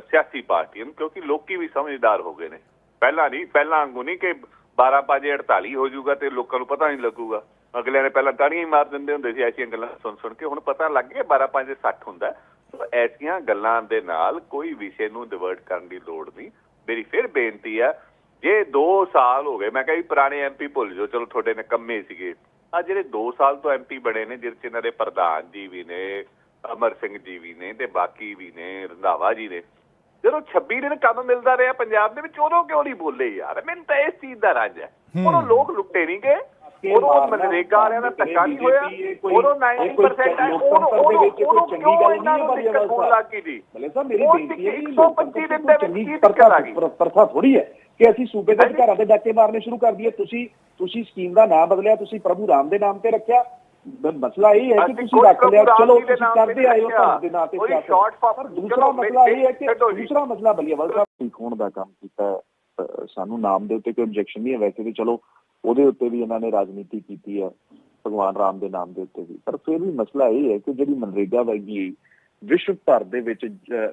ਸਿਆਸੀ ਪਾਰਟੀਆਂ ਨੂੰ, ਕਿਉਂਕਿ ਲੋਕੀ ਵੀ ਸਮਝਦਾਰ ਹੋ ਗਏ ਨੇ। ਪਹਿਲਾਂ ਨਹੀਂ, ਪਹਿਲਾਂ ਵਾਂਗੂ ਨਹੀਂ ਕਿ 12 ਪਾਜੇ 48 ਹੋ ਜਾਊਗਾ ਤੇ ਲੋਕਾਂ ਨੂੰ ਪਤਾ ਨਹੀਂ ਲੱਗੂਗਾ। ਅਗਲਿਆਂ ਨੇ ਪਹਿਲਾਂ ਤਾੜੀਆਂ ਹੀ ਮਾਰ ਦਿੰਦੇ ਹੁੰਦੇ ਸੀ, ਐਸੀਆਂ ਗੱਲਾਂ ਸੁਣ ਸੁਣ ਕੇ। ਹੁਣ ਪਤਾ ਲੱਗ ਗਿਆ 12 ਪਾਜੇ 60 ਹੁੰਦਾ ਸੋ ਐਸੀਆਂ ਗੱਲਾਂ ਦੇ ਨਾਲ ਕੋਈ ਵਿਸ਼ੇ ਨੂੰ ਡਿਵਰਟ ਕਰਨ ਦੀ ਲੋੜ ਨਹੀਂ। ਮੇਰੀ ਫਿਰ ਬੇਨਤੀ ਹੈ ਜੇ 2 ਸਾਲ ਹੋ ਗਏ ਮੈਂ ਕਿਹਾ ਵੀ ਪੁਰਾਣੇ ਐਮਪੀ ਭੁੱਲ ਜਾਓ ਚਲੋ ਤੁਹਾਡੇ ਨਿਕੰਮੇ ਸੀਗੇ। ਆ ਜਿਹੜੇ 2 ਸਾਲ ਤੋਂ ਐਮਪੀ ਬਣੇ ਨੇ ਜਿਹਦੇ ਚ ਇਹਨਾਂ ਦੇ ਪ੍ਰਧਾਨ ਜੀ ਵੀ ਨੇ ਅਮਰ ਸਿੰਘ ਜੀ ਵੀ ਨੇ ਤੇ ਬਾਕੀ ਵੀ ਨੇ ਰੰਧਾਵਾ ਜੀ ਨੇ ਜਦੋਂ 26 ਦਿਨ ਕੰਮ ਮਿਲਦਾ ਰਿਹਾ ਪੰਜਾਬ ਦੇ ਵਿੱਚ ਉਦੋਂ ਕਿਉਂ ਨਹੀਂ ਬੋਲੇ ਯਾਰ? ਮੈਨੂੰ ਤਾਂ ਇਸ ਚੀਜ਼ ਦਾ ਰੰਜ ਹੈ। ਉਦੋਂ ਲੋਕ ਲੁੱਟੇ ਨਹੀਂ ਗਏ। ਉਦੋਂ ਮਨਰੇਗਾ ਵਾਲਿਆਂ ਦਾ ਧੱਕਾ ਨਹੀਂ ਹੋਇਆ। ਉਦੋਂ ਇਹ ਕੋਈ 90% ਹੈ ਲੋਕਤੰਤਰ ਦੇ ਵਿੱਚ ਕੋਈ ਚੰਗੀ ਗੱਲ ਨਹੀਂ ਹੈ ਦਿੱਕਤ ਹੋਣ ਲੱਗ ਜੀ? ਮਤਲਬ ਸਾਹਿਬ ਮੇਰੀ ਬੇਨਤੀ ਹੈ ਕਿ 125 ਦਿਨ ਦੇ ਵਿੱਚ ਕੀ ਪ੍ਰਥਾ ਥੋੜੀ ਹੈ। ਕਿ ਅਸੀਂ ਸੂਬੇ ਦੇ ਘਰਾਂ ਦੇ ਡਾਕੇ ਮਾਰਨੇ ਸ਼ੁਰੂ ਕਰ ਦਈਏ। ਤੁਸੀਂ ਤੁਸੀਂ ਸਕੀਮ ਦਾ ਨਾਮ ਬਦਲਿਆ ਤੁਸੀਂ ਪ੍ਰਭੂ ਰਾਮ ਦੇ ਨਾਮ ਤੇ ਰੱਖਿਆ। ਮਸਲਾ ਇਹ ਹੈ ਕਿ ਤੁਸੀਂ ਕੋਈ ਰੱਖ ਲਿਆ। ਚਲੋ ਤੁਸੀਂ ਕਰਦੇ ਆਏ ਹੋ। ਧਰਮ ਦੇ ਨਾਂ ਤੇ ਕੋਈ ਸਿਆਸਤ। ਦੂਸਰਾ ਮਸਲਾ ਇਹ ਹੈ ਕਿ। ਦੂਸਰਾ ਮਸਲਾ ਬਲੀਵਾਲ ਸਾਹਿਬ। ਠੀਕ ਹੋਣ ਦਾ ਕੰਮ ਕੀਤਾ ਸਾਨੂੰ ਨਾਮ ਦੇ ਉੱਤੇ ਕੋਈ ਆਬਜੈਕਸ਼ਨ ਨਹੀਂ ਹੈ ਵੈਸੇ ਵੀ ਚਲੋ ਉਹਦੇ ਉੱਤੇ ਵੀ ਇਹਨਾਂ ਨੇ ਰਾਜਨੀਤੀ ਕੀਤੀ ਹੈ ਭਗਵਾਨ ਰਾਮ ਦੇ ਨਾਮ ਦੇ ਉੱਤੇ ਵੀ। ਪਰ ਫਿਰ ਵੀ ਮਸਲਾ ਇਹ ਹੈ ਕਿ ਜਿਹੜੀ ਮਨਰੇਗਾ ਵਰਗੀ ਵਿਸ਼ਵ ਭਰ ਦੇ ਵਿੱਚ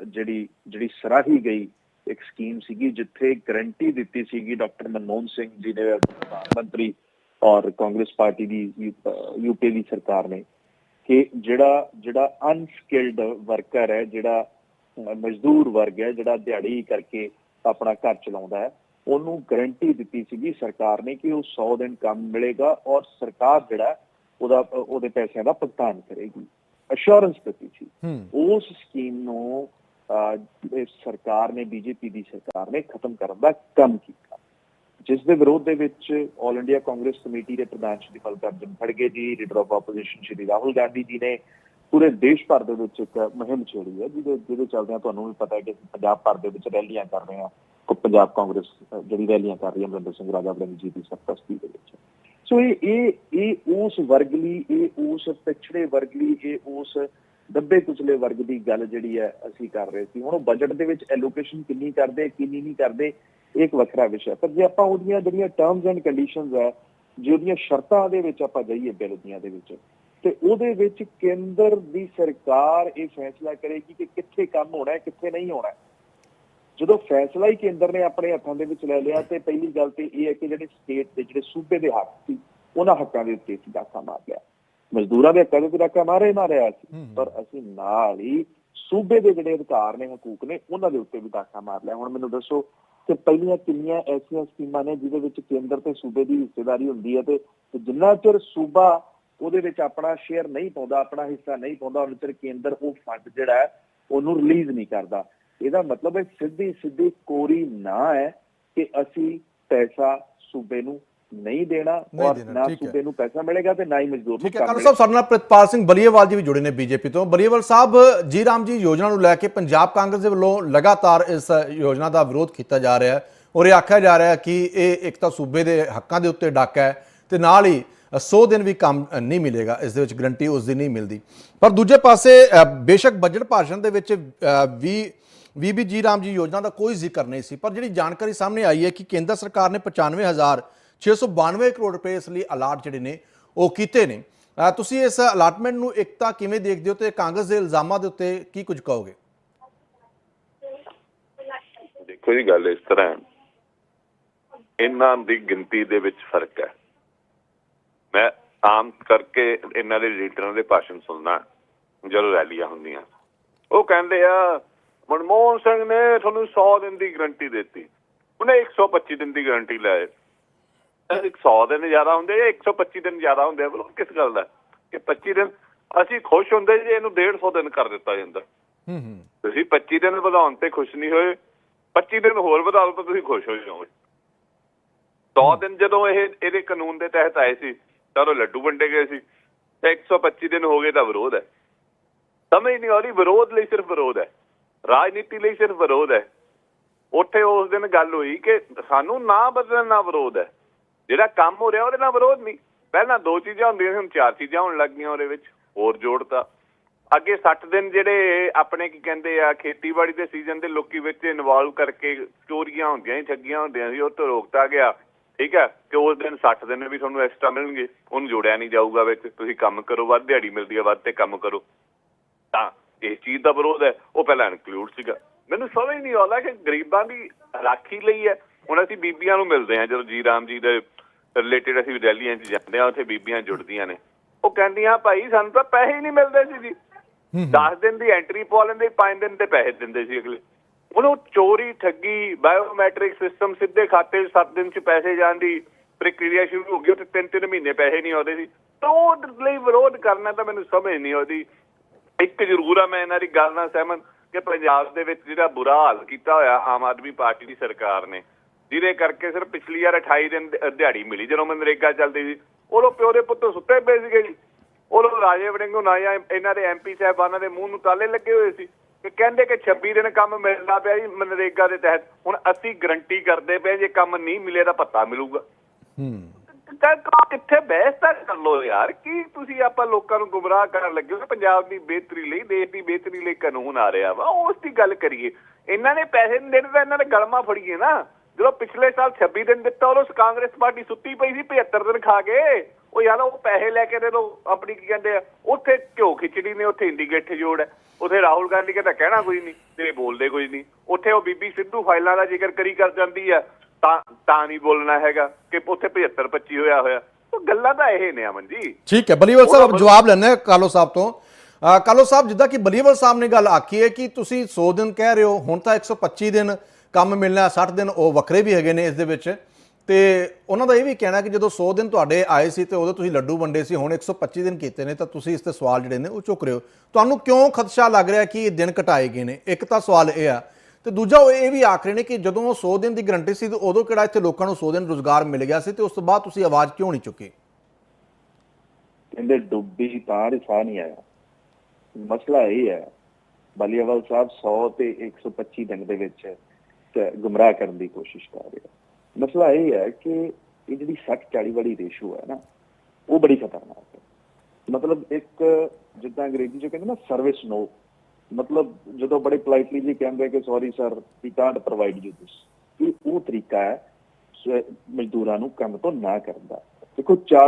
ਜਿਹੜੀ ਜਿਹੜੀ ਸਰਾਹੀ ਗਈ ਇੱਕ ਸਕੀਮ ਸੀਗੀ ਜਿੱਥੇ ਗਰੰਟੀ ਦਿੱਤੀ ਸੀਗੀ ਡਾਕਟਰ ਮਨਮੋਹਨ ਸਿੰਘ ਜੀ ਨੇ ਮੰਤਰੀ ਔਰ ਕਾਂਗਰਸ ਪਾਰਟੀ ਦੀ ਯੂਪੀ ਦੀ ਸਰਕਾਰ ਨੇ ਕਿ ਜਿਹੜਾ ਜਿਹੜਾ ਅਨਸਕਿਲਡ ਵਰਕਰ ਹੈ ਜਿਹੜਾ ਮਜ਼ਦੂਰ ਵਰਗ ਹੈ ਜਿਹੜਾ ਦਿਹਾੜੀ ਕਰਕੇ ਆਪਣਾ ਘਰ ਚਲਾਉਂਦਾ ਹੈ ਉਹਨੂੰ ਗਰੰਟੀ ਦਿੱਤੀ ਸੀਗੀ ਸਰਕਾਰ ਨੇ ਕਿ ਉਹ 100 ਦਿਨ ਕੰਮ ਮਿਲੇਗਾ ਔਰ ਸਰਕਾਰ ਜਿਹੜਾ ਉਹਦਾ ਉਹਦੇ ਪੈਸਿਆਂ ਦਾ ਭੁਗਤਾਨ ਕਰੇਗੀ। ਅਸ਼ੋਰੈਂਸ ਦਿੱਤੀ ਸੀ। ਉਸ ਸਕੀਮ ਨੂੰ ਅਹ, ਇਹ ਸਰਕਾਰ ਨੇ ਬੀਜੇਪੀ ਦੀ ਸਰਕਾਰ ਨੇ ਖਤਮ ਕਰਨ ਦਾ ਕੰਮ ਕੀਤਾ। ਜਿਸ ਦੇ ਵਿਰੋਧ ਦੇ ਵਿੱਚ 올 ਇੰਡੀਆ ਕਾਂਗਰਸ ਕਮੇਟੀ ਦੇ ਪ੍ਰਧਾਨ Shri Mallikarjun Kharge ji leader of opposition Shri Rahul Gandhi ji ਨੇ ਪੂਰੇ ਦੇਸ਼ ਭਰ ਦੇ ਵਿੱਚ ਇੱਕ ਮੁਹਿੰਮ ਛੇੜੀ ਹੈ ਜਿਹਦੇ ਜਿਹਦੇ ਚੱਲਦਿਆਂ ਤੁਹਾਨੂੰ ਵੀ ਪਤਾ ਹੈ ਕਿ ਪੰਜਾਬ ਭਰ ਦੇ ਵਿੱਚ ਰੈਲੀਆਂ ਕਰ ਰਹੇ ਹਾਂ ਪੰਜਾਬ ਕਾਂਗਰਸ ਜਿਹੜੀ ਰੈਲੀਆਂ ਕਰ ਰਹੀ ਹੈ ਅਮਰਿੰਦਰ ਸਿੰਘ ਰਾਜਾ ਵੜਿੰਗ ਜੀ ਦੀ ਸਰਪ੍ਰਸਤੀ ਦੇ ਵਿੱਚ। ਸੋ ਇਹ ਇਹ ਇਹ ਉਸ ਵਰਗ ਲਈ ਇਹ ਉਸ ਪਿਛੜੇ ਵਰਗ ਲਈ ਇਹ ਉਸ ਦੱਬੇ ਕੁਚਲੇ ਵਰਗ ਦੀ ਗੱਲ ਜਿਹੜੀ ਹੈ ਅਸੀਂ ਕਰ ਰਹੇ ਸੀ। ਹੁਣ ਉਹ ਬਜਟ ਦੇ ਵਿੱਚ ਐਲੋਕੇਸ਼ਨ ਕਿੰਨੀ ਕਰਦੇ, ਕਿੰਨੀ ਨਹੀਂ ਕਰਦੇ, ਇਹ ਇੱਕ ਵੱਖਰਾ ਵਿਸ਼ਾ ਪਰ ਜੇ ਆਪਾਂ ਉਹਦੀਆਂ ਜਿਹੜੀਆਂ ਟਰਮਸ ਐਂਡ ਕੰਡੀਸ਼ਨਸ ਹੈ, ਜੇ ਉਹਦੀਆਂ ਸ਼ਰਤਾਂ ਦੇ ਵਿੱਚ ਆਪਾਂ ਜਾਈਏ ਬਿੱਲ ਦੀਆਂ ਦੇ ਵਿੱਚ, ਤੇ ਉਹਦੇ ਵਿੱਚ ਕੇਂਦਰ ਦੀ ਸਰਕਾਰ ਇਹ ਫੈਸਲਾ ਕਰੇਗੀ ਕਿ ਕਿੱਥੇ ਕੰਮ ਹੋਣਾ ਹੈ, ਕਿੱਥੇ ਨਹੀਂ ਹੋਣਾ ਜਦੋਂ ਫੈਸਲਾ ਹੀ ਕੇਂਦਰ ਨੇ ਆਪਣੇ ਹੱਥਾਂ ਦੇ ਵਿੱਚ ਲੈ ਲਿਆ, ਤੇ ਪਹਿਲੀ ਗੱਲ ਤੇ ਇਹ ਹੈ ਕਿ ਜਿਹੜੇ ਸਟੇਟ ਦੇ, ਜਿਹੜੇ ਸੂਬੇ ਦੇ ਹੱਕ ਸੀ ਉਹਨਾਂ ਹੱਕਾਂ ਦੇ ਉੱਤੇ ਅਸੀਂ ਡਾਕਾ ਮਾਰ ਲਿਆ। ਮਜ਼ਦੂਰਾਂ ਦੇ ਹੱਕਾਂ ਦੇ ਉੱਤੇ ਡਾਕਾ ਮਾਰੇ ਮਾਰਿਆ ਸੀ। ਪਰ ਅਸੀਂ ਨਾਲ ਹੀ ਸੂਬੇ ਦੇ ਜਿਹੜੇ ਅਧਿਕਾਰ ਨੇ ਹਕੂਕ ਨੇ ਉਹਨਾਂ ਦੇ ਉੱਤੇ ਵੀ ਡਾਕਾ ਮਾਰ ਲਿਆ। ਹੁਣ ਮੈਨੂੰ ਦੱਸੋ ਕਿ ਪਹਿਲੀਆਂ ਕਿੰਨੀਆਂ ਐਸੀਆਂ ਸਕੀਮਾਂ ਨੇ ਜਿਹਦੇ ਵਿੱਚ ਕੇਂਦਰ ਤੇ ਸੂਬੇ ਦੀ ਹਿੱਸੇਦਾਰੀ ਹੁੰਦੀ ਹੈ ਤੇ ਜਿੰਨਾ ਚਿਰ ਸੂਬਾ ਉਹਦੇ ਵਿੱਚ ਆਪਣਾ ਸ਼ੇਅਰ ਨਹੀਂ ਪਾਉਂਦਾ ਆਪਣਾ ਹਿੱਸਾ ਨਹੀਂ ਪਾਉਂਦਾ ਉਹਨਾਂ ਚਿਰ ਕੇਂਦਰ ਉਹ ਫੰਡ ਜਿਹੜਾ ਉਹਨੂੰ ਰਿਲੀਜ਼ ਨਹੀਂ ਕਰਦਾ। ਇਹਦਾ ਮਤਲਬ ਹੈ ਸਿੱਧੀ ਸਿੱਧੀ ਕੋਰੀ ਨਾ ਹੈ ਕਿ ਅਸੀਂ ਪੈਸਾ ਸੂਬੇ ਨੂੰ ਨਹੀਂ ਦੇਣਾ ਔਰ ਨਾ। ਸੂਬੇ ਨੂੰ ਪੈਸਾ ਮਿਲੇਗਾ ਤੇ ਨਾ ਹੀ ਮਜ਼ਦੂਰ ਨੂੰ ਠੀਕ ਹੈ ਮਿਲੇਗਾ ਸਾਹਿਬ ਸਾਡੇ ਨਾਲ ਪ੍ਰਿਤਪਾਲ ਸਿੰਘ ਬਲੀਏਵਾਲ ਜੀ ਵੀ ਜੁੜੇ ਨੇ ਬੀਜੇਪੀ ਤੋਂ। ਬਲੀਏਵਾਲ ਸਾਹਿਬ ਜੀ ਰਾਮ ਜੀ ਯੋਜਨਾ ਨੂੰ ਲੈ ਕੇ ਪੰਜਾਬ ਕਾਂਗਰਸ ਦੇ ਵੱਲੋਂ ਲਗਾਤਾਰ ਇਸ ਯੋਜਨਾ ਦਾ ਵਿਰੋਧ ਕੀਤਾ ਜਾ ਰਿਹਾ ਹੈ ਔਰ ਇਹ ਆਖਿਆ ਜਾ ਰਿਹਾ ਹੈ ਕਿ ਇਹ ਇੱਕ ਤਾਂ ਸੂਬੇ ਦੇ ਹੱਕਾਂ ਦੇ ਉੱਤੇ ਡਾਕਾ ਹੈ ਤੇ ਨਾਲ ਹੀ 100 ਦਿਨ ਵੀ ਕੰਮ ਨਹੀਂ ਮਿਲੇਗਾ ਇਸ ਦੇ ਵਿੱਚ ਗਰੰਟੀ ਉਸ ਦੀ ਨਹੀਂ ਮਿਲਦੀ। ਪਰ ਦੂਜੇ ਪਾਸੇ ਬੇਸ਼ੱਕ ਬਜਟ ਭਾਸ਼ਣ ਦੇ ਵਿੱਚ ਵੀ ਵੀ ਵੀ ਜੀ ਰਾਮ ਜੀ ਯੋਜਨਾ ਦਾ ਕੋਈ ਜ਼ਿਕਰ ਨਹੀਂ ਸੀ। ਪਰ ਜਿਹੜੀ ਜਾਣਕਾਰੀ ਸਾਹਮਣੇ ਆਈ ਹੈ ਕਿ ਕੇਂਦਰ ਸਰਕਾਰ ਨੇ 95692 ਕਰੋੜ ਰੁਪਏ ਇਸ ਲਈ ਅਲਾਟ ਜਿਹੜੇ ਨੇ, ਉਹ ਕੀਤੇ ਨੇ। ਤੁਸੀਂ ਇਸ ਅਲਾਟਮੈਂਟ ਨੂੰ ਇੱਕ ਕਿਵੇਂ ਦੇਖਦੇ ਹੋ ਤੇ ਕਾਂਗਰਸ ਦੇ ਇਲਜ਼ਾਮਾਂ ਦੇ ਉੱਤੇ ਕੀ ਕੁਝ ਕਹੋਗੇ? ਦੇਖੋ ਜੀ, ਗੱਲ ਇਸ ਤਰ੍ਹਾਂ ਇਹਨਾਂ ਦੀ ਗਿਣਤੀ ਦੇ ਵਿੱਚ ਫ਼ਰਕ ਹੈ। ਮੈਂ ਆਮ ਕਰਕੇ ਇਹਨਾਂ ਦੇ ਲੀਡਰਾਂ ਦੇ ਭਾਸ਼ਣ ਸੁਣਨਾ, ਜਦੋਂ ਰੈਲੀਆਂ ਹੁੰਦੀਆਂ। ਉਹ ਕਹਿੰਦੇ ਆ, ਮਨਮੋਹਨ ਸਿੰਘ ਨੇ ਤੁਹਾਨੂੰ 100 ਦਿਨ ਦੀ ਗਰੰਟੀ ਦਿੱਤੀ। ਉਹਨੇ 125 ਦਿਨ ਦੀ ਗਰੰਟੀ ਲਾਏ 100 ਦਿਨ ਜ਼ਿਆਦਾ ਹੁੰਦੇ ਜਾਂ 125 ਦਿਨ ਜ਼ਿਆਦਾ ਹੁੰਦੇ ਆ ਬੋਲੋ ਕਿਸ ਗੱਲ ਦਾ? ਕਿ 25 ਦਿਨ ਅਸੀਂ ਖੁਸ਼ ਹੁੰਦੇ ਜੇ ਇਹਨੂੰ 150 ਦਿਨ ਕਰ ਦਿੱਤਾ ਜਾਂਦਾ। ਹੂੰ ਹੂੰ। ਤੁਸੀਂ 25 ਦਿਨ ਵਧਾਉਣ ਤੇ ਖੁਸ਼ ਨਹੀਂ ਹੋਏ 25 ਦਿਨ ਹੋਰ ਵਧਾ ਲਓ ਤਾਂ ਤੁਸੀਂ ਖੁਸ਼ ਹੋ ਜਾਓਗੇ। 100 ਦਿਨ ਜਦੋਂ ਇਹ ਇਹਦੇ ਕਾਨੂੰਨ ਦੇ ਤਹਿਤ ਆਏ ਸੀ ਤਾਂ ਉਹ ਲੱਡੂ ਵੰਡੇ ਗਏ ਸੀ। ਤੇ 125 ਦਿਨ ਹੋ ਗਏ ਤਾਂ ਵਿਰੋਧ ਹੈ। ਸਮਝ ਨਹੀਂ ਆ ਰਹੀ ਵਿਰੋਧ ਲਈ ਸਿਰਫ ਵਿਰੋਧ ਹੈ। ਰਾਜਨੀਤੀ ਲਈ ਸਿਰਫ ਵਿਰੋਧ ਹੈ। ਉੱਥੇ ਉਸ ਦਿਨ ਗੱਲ ਹੋਈ ਕਿ ਸਾਨੂੰ ਨਾ ਬਦਲਣ ਵਿਰੋਧ ਹੈ। ਜਿਹੜਾ ਕੰਮ ਹੋ ਰਿਹਾ ਉਹਦੇ ਨਾਲ ਵਿਰੋਧ ਨਹੀਂ। ਪਹਿਲਾਂ ਦੋ ਚੀਜ਼ਾਂ ਹੁੰਦੀਆਂ ਸੀ, ਹੁਣ ਚਾਰ ਚੀਜ਼ਾਂ ਹੋਣ ਲੱਗ ਗਈਆਂ ਉਹਦੇ ਵਿੱਚ, ਹੋਰ ਜੋੜਤਾ। ਅੱਗੇ 60 ਦਿਨ ਜਿਹੜੇ ਆਪਣੇ ਕੀ ਕਹਿੰਦੇ ਆ, ਖੇਤੀਬਾੜੀ ਦੇ ਸੀਜ਼ਨ ਦੇ ਲੋਕੀ ਵਿੱਚ ਇਨਵੋਲਵ ਕਰਕੇ ਚੋਰੀਆਂ ਹੁੰਦੀਆਂ ਠੱਗੀਆਂ ਹੁੰਦੀਆਂ ਸੀ, ਉਹ ਤੋਂ ਰੋਕਤਾ ਗਿਆ। ਠੀਕ ਹੈ ਕਿ ਉਸ ਦਿਨ 60 ਦਿਨ ਵੀ ਤੁਹਾਨੂੰ ਐਕਸਟਰਾ ਮਿਲਣਗੇ। ਉਹਨੂੰ ਜੋੜਿਆ ਨਹੀਂ ਜਾਊਗਾ ਵਿੱਚ। ਤੁਸੀਂ ਕੰਮ ਕਰੋ, ਵੱਧ ਦਿਹਾੜੀ ਮਿਲਦੀ ਹੈ, ਵੱਧ ਤੇ ਕੰਮ ਕਰੋ। ਤਾਂ ਇਸ ਚੀਜ਼ ਦਾ ਵਿਰੋਧ ਹੈ, ਉਹ ਪਹਿਲਾਂ ਇਨਕਲੂਡ ਸੀਗਾ। ਮੈਨੂੰ ਸਮਝ ਨਹੀਂ ਆਉਂਦਾ ਕਿ ਗਰੀਬਾਂ ਦੀ ਰਾਖੀ ਲਈ ਹੈ। ਹੁਣ ਅਸੀਂ ਬੀਬੀਆਂ ਨੂੰ ਮਿਲਦੇ ਹਾਂ, ਜਦੋਂ ਜੀ ਰਾਮ ਜੀ ਦੇ ਰਿਲੇਟਡ ਅਸੀਂ ਰੈਲੀਆਂ 'ਚ ਜਾਂਦੇ ਹਾਂ ਉੱਥੇ ਬੀਬੀਆਂ ਜੁੜਦੀਆਂ ਨੇ। ਉਹ ਕਹਿੰਦੀਆਂ ਭਾਈ ਸਾਨੂੰ ਤਾਂ ਪੈਸੇ ਹੀ ਨਹੀਂ ਮਿਲਦੇ ਸੀ ਜੀ। 10 ਦਿਨ ਦੀ ਐਂਟਰੀ ਪਵਾ ਲੈਂਦੇ 5 ਦਿਨ ਦੇ ਪੈਸੇ ਦਿੰਦੇ ਸੀ ਅਗਲੇ। ਉਹਨੂੰ ਚੋਰੀ ਠੱਗੀ ਬਾਇਓਮੈਟ੍ਰਿਕ ਸਿਸਟਮ ਸਿੱਧੇ ਖਾਤੇ 'ਚ 7 ਦਿਨ 'ਚ ਪੈਸੇ ਜਾਣ ਦੀ ਪ੍ਰਕਿਰਿਆ ਸ਼ੁਰੂ ਹੋ ਗਈ ਉੱਥੇ 3-3 ਮਹੀਨੇ ਪੈਸੇ ਨਹੀਂ ਆਉਂਦੇ ਸੀ। ਤਾਂ ਉਹ ਲਈ ਵਿਰੋਧ ਕਰਨਾ ਤਾਂ ਮੈਨੂੰ ਸਮਝ ਨਹੀਂ ਆਉਂਦੀ। ਇੱਕ ਜ਼ਰੂਰ ਆ ਮੈਂ ਇਹਨਾਂ ਦੀ ਗੱਲ ਨਾਲ ਸਹਿਮਤ ਕਿ ਪੰਜਾਬ ਦੇ ਵਿੱਚ ਜਿਹੜਾ ਬੁਰਾ ਹਾਲ ਕੀਤਾ ਹੋਇਆ ਆਮ ਆਦਮੀ ਪਾਰਟੀ ਦੀ ਸਰਕਾਰ ਨੇ ਜਿਹਦੇ ਕਰਕੇ ਸਿਰਫ ਪਿਛਲੀ ਵਾਰ 28 ਦਿਨ ਦਿਹਾੜੀ ਮਿਲੀ ਜਦੋਂ ਮਨਰੇਗਾ ਚੱਲਦੀ ਸੀ। ਉਦੋਂ ਪਿਓ ਦੇ ਪੁੱਤ ਸੁੱਤੇ ਪਏ ਸੀਗੇ ਜੀ। ਉਦੋਂ ਰਾਜੇ ਵੜਿੰਗੋਂ ਨਾ ਜਾਂ ਇਹਨਾਂ ਦੇ ਐਮਪੀ ਸਾਹਿਬਾਨਾਂ ਦੇ ਮੂੰਹ ਨੂੰ ਤਾਲੇ ਲੱਗੇ ਹੋਏ ਸੀ ਕਿ ਕਹਿੰਦੇ ਕਿ 26 ਦਿਨ ਕੰਮ ਮਿਲਦਾ ਪਿਆ ਜੀ ਮਨਰੇਗਾ ਦੇ ਤਹਿਤ। ਹੁਣ ਅਸੀਂ ਗਰੰਟੀ ਕਰਦੇ ਪਏ ਜੇ ਕੰਮ ਨਹੀਂ ਮਿਲੇ ਤਾਂ ਭੱਤਾ ਮਿਲੂਗਾ। ਹੂੰ। ਕਿੱਥੇ ਬਹਿਸ ਤਾਂ ਕਰ ਲੋ ਯਾਰ। ਕੀ ਤੁਸੀਂ ਆਪਾਂ ਲੋਕਾਂ ਨੂੰ ਗੁੰਮਰਾਹ ਕਰਨ ਲੱਗੇ ਹੋ ਪੰਜਾਬ ਦੀ ਬਿਹਤਰੀ ਲਈ ਦੇਸ਼ ਦੀ ਬਿਹਤਰੀ ਲਈ ਕਾਨੂੰਨ ਆ ਰਿਹਾ ਵਾ। ਉਸ ਦੀ ਗੱਲ ਕਰੀਏ। ਇਹਨਾਂ ਨੇ ਪੈਸੇ ਨਹੀਂ ਦੇਣੇ ਤਾਂ ਇਹਨਾਂ ਨੇ ਗਲਮਾ ਫੜੀਏ ਨਾ। ਜਦੋਂ ਪਿਛਲੇ ਸਾਲ 26 ਦਿਨ ਦਿੱਤਾ ਉਦੋਂ ਕਾਂਗਰਸ ਪਾਰਟੀ ਸੁੱਤੀ ਪਈ ਸੀ 75 ਦਿਨ ਖਾ ਕੇ। ਉਹ ਯਾਰ ਉਹ ਪੈਸੇ ਲੈ ਕੇ ਦੇ ਲੋ ਆਪਣੀ ਕੀ ਕਹਿੰਦੇ ਆ ਉੱਥੇ ਘਿਓ ਖਿਚੜੀ ਨੇ ਉੱਥੇ ਇੰਡੀਗੇਟ ਜੋੜ ਹੈ। ਉੱਥੇ ਰਾਹੁਲ ਗਾਂਧੀ ਕਹਿੰਦਾ ਕਹਿਣਾ ਕੋਈ ਨਹੀਂ ਤੇ ਬੋਲਦੇ ਕੋਈ ਨਹੀਂ। ਉੱਥੇ ਉਹ ਬੀਬੀ ਸਿੱਧੂ ਫਾਈਲਾਂ ਦਾ ਜ਼ਿਕਰ ਕਰੀ ਕਰ ਜਾਂਦੀ ਆ ਤਾਂ ਤਾਂ ਨਹੀਂ ਬੋਲਣਾ ਹੈਗਾ ਕਿ ਉੱਥੇ 75 25 ਹੋਇਆ ਹੋਇਆ। ਉਹ ਗੱਲਾਂ ਤਾਂ ਇਹ ਨੇ ਅਮਨ ਜੀ। ਠੀਕ ਹੈ ਬਲੀਵਲ ਸਾਹਿਬ ਜਵਾਬ ਲੈਣਾ ਕਾਲੋ ਸਾਹਿਬ ਤੋਂ। ਕਾਲੋ ਸਾਹਿਬ ਜਿੱਦਾਂ ਕਿ ਬਲੀਵਲ ਸਾਹਿਬ ਨੇ ਗੱਲ ਆਖੀ ਹੈ ਕਿ ਤੁਸੀਂ 100 ਦਿਨ ਕਹਿ ਰਹੇ ਹੋ ਹੁਣ ਤਾਂ 125 ਦਿਨ ਕੰਮ ਮਿਲਣਾ 60 ਦਿਨ ਉਹ ਵੱਖਰੇ ਵੀ ਹੈਗੇ ਨੇ ਇਸ ਦੇ ਵਿੱਚ। ਤੇ ਉਹਨਾਂ ਦਾ ਇਹ ਵੀ ਕਹਿਣਾ ਕਿ ਜਦੋਂ 100 ਦਿਨ ਤੁਹਾਡੇ ਆਏ ਸੀ ਤੇ ਉਦੋਂ ਤੁਸੀਂ ਲੱਡੂ ਵੰਡੇ ਸੀ, ਹੁਣ 125 ਦਿਨ ਕੀਤੇ ਨੇ ਤਾਂ ਤੁਸੀਂ ਇਸ ਤੇ ਸਵਾਲ ਜਿਹੜੇ ਨੇ ਉਹ ਚੁੱਕ ਰਹੇ ਹੋ। ਤੁਹਾਨੂੰ ਕਿਉਂ ਖਦਸ਼ਾ ਲੱਗ ਰਿਹਾ ਕਿ ਇਹ ਦਿਨ ਘਟਾਏ ਗਏ ਨੇ? ਇੱਕ ਤਾਂ ਸਵਾਲ ਇਹ ਆ। ਤੇ ਦੂਜਾ ਉਹ ਇਹ ਵੀ ਆਖ ਰਹੇ ਨੇ ਕਿ ਜਦੋਂ ਉਹ 100 ਦਿਨ ਦੀ ਗਰੰਟੀ ਸੀ ਤੇ ਉਦੋਂ ਕਿਹੜਾ ਇੱਥੇ ਲੋਕਾਂ ਨੂੰ 100 ਦਿਨ ਰੋਜ਼ਗਾਰ ਮਿਲ ਗਿਆ ਸੀ ਤੇ ਉਸ ਤੋਂ ਬਾਅਦ ਤੁਸੀਂ ਆਵਾਜ਼ ਕਿਉਂ ਨਹੀਂ ਚੁੱਕੀ? ਕਹਿੰਦੇ ਡੁੱਬੀ ਤਾਂ ਰਿਸਾ ਨਹੀਂ ਆਇਆ। ਮਸਲਾ ਇਹ ਹੈ ਬਲੀਵਾਲ ਸਾਹਿਬ 100 ਤੇ 125 ਦਿਨ ਦੇ ਵਿੱਚ ਗੁੰਮਰਾਹ ਕਰਨ ਦੀ ਕੋਸ਼ਿਸ਼ ਕਰ ਰਿਹਾ। ਮਸਲਾ ਇਹ ਹੈ ਕਿ ਇਹ ਜਿਹੜੀ 60 40 ਵਾਲੀ ਰੇਸ਼ੋ ਹੈ ਨਾ, ਉਹ ਬੜੀ ਖਤਰਨਾਕ ਹੈ। ਮਤਲਬ ਇੱਕ ਜਿੱਦਾਂ ਅੰਗਰੇਜ਼ੀ ਚ ਕਹਿੰਦੇ ਨਾ ਸਰਵਿਸ ਨੋ ਮਤਲਬ ਜਦੋਂ ਬੜੇ ਪੋਲਾਈਟਲੀ ਜੀ ਕਹਿੰਦੇ ਕਿ sorry sir we can't provide you this ਇਹ ਉਹ ਤਰੀਕਾ ਹੈ ਮਜ਼ਦੂਰਾਂ ਨੂੰ ਕੰਮ ਤੋਂ ਨਾ ਕਰਨ ਦਾ। ਦੇਖੋ, ਚਾਰ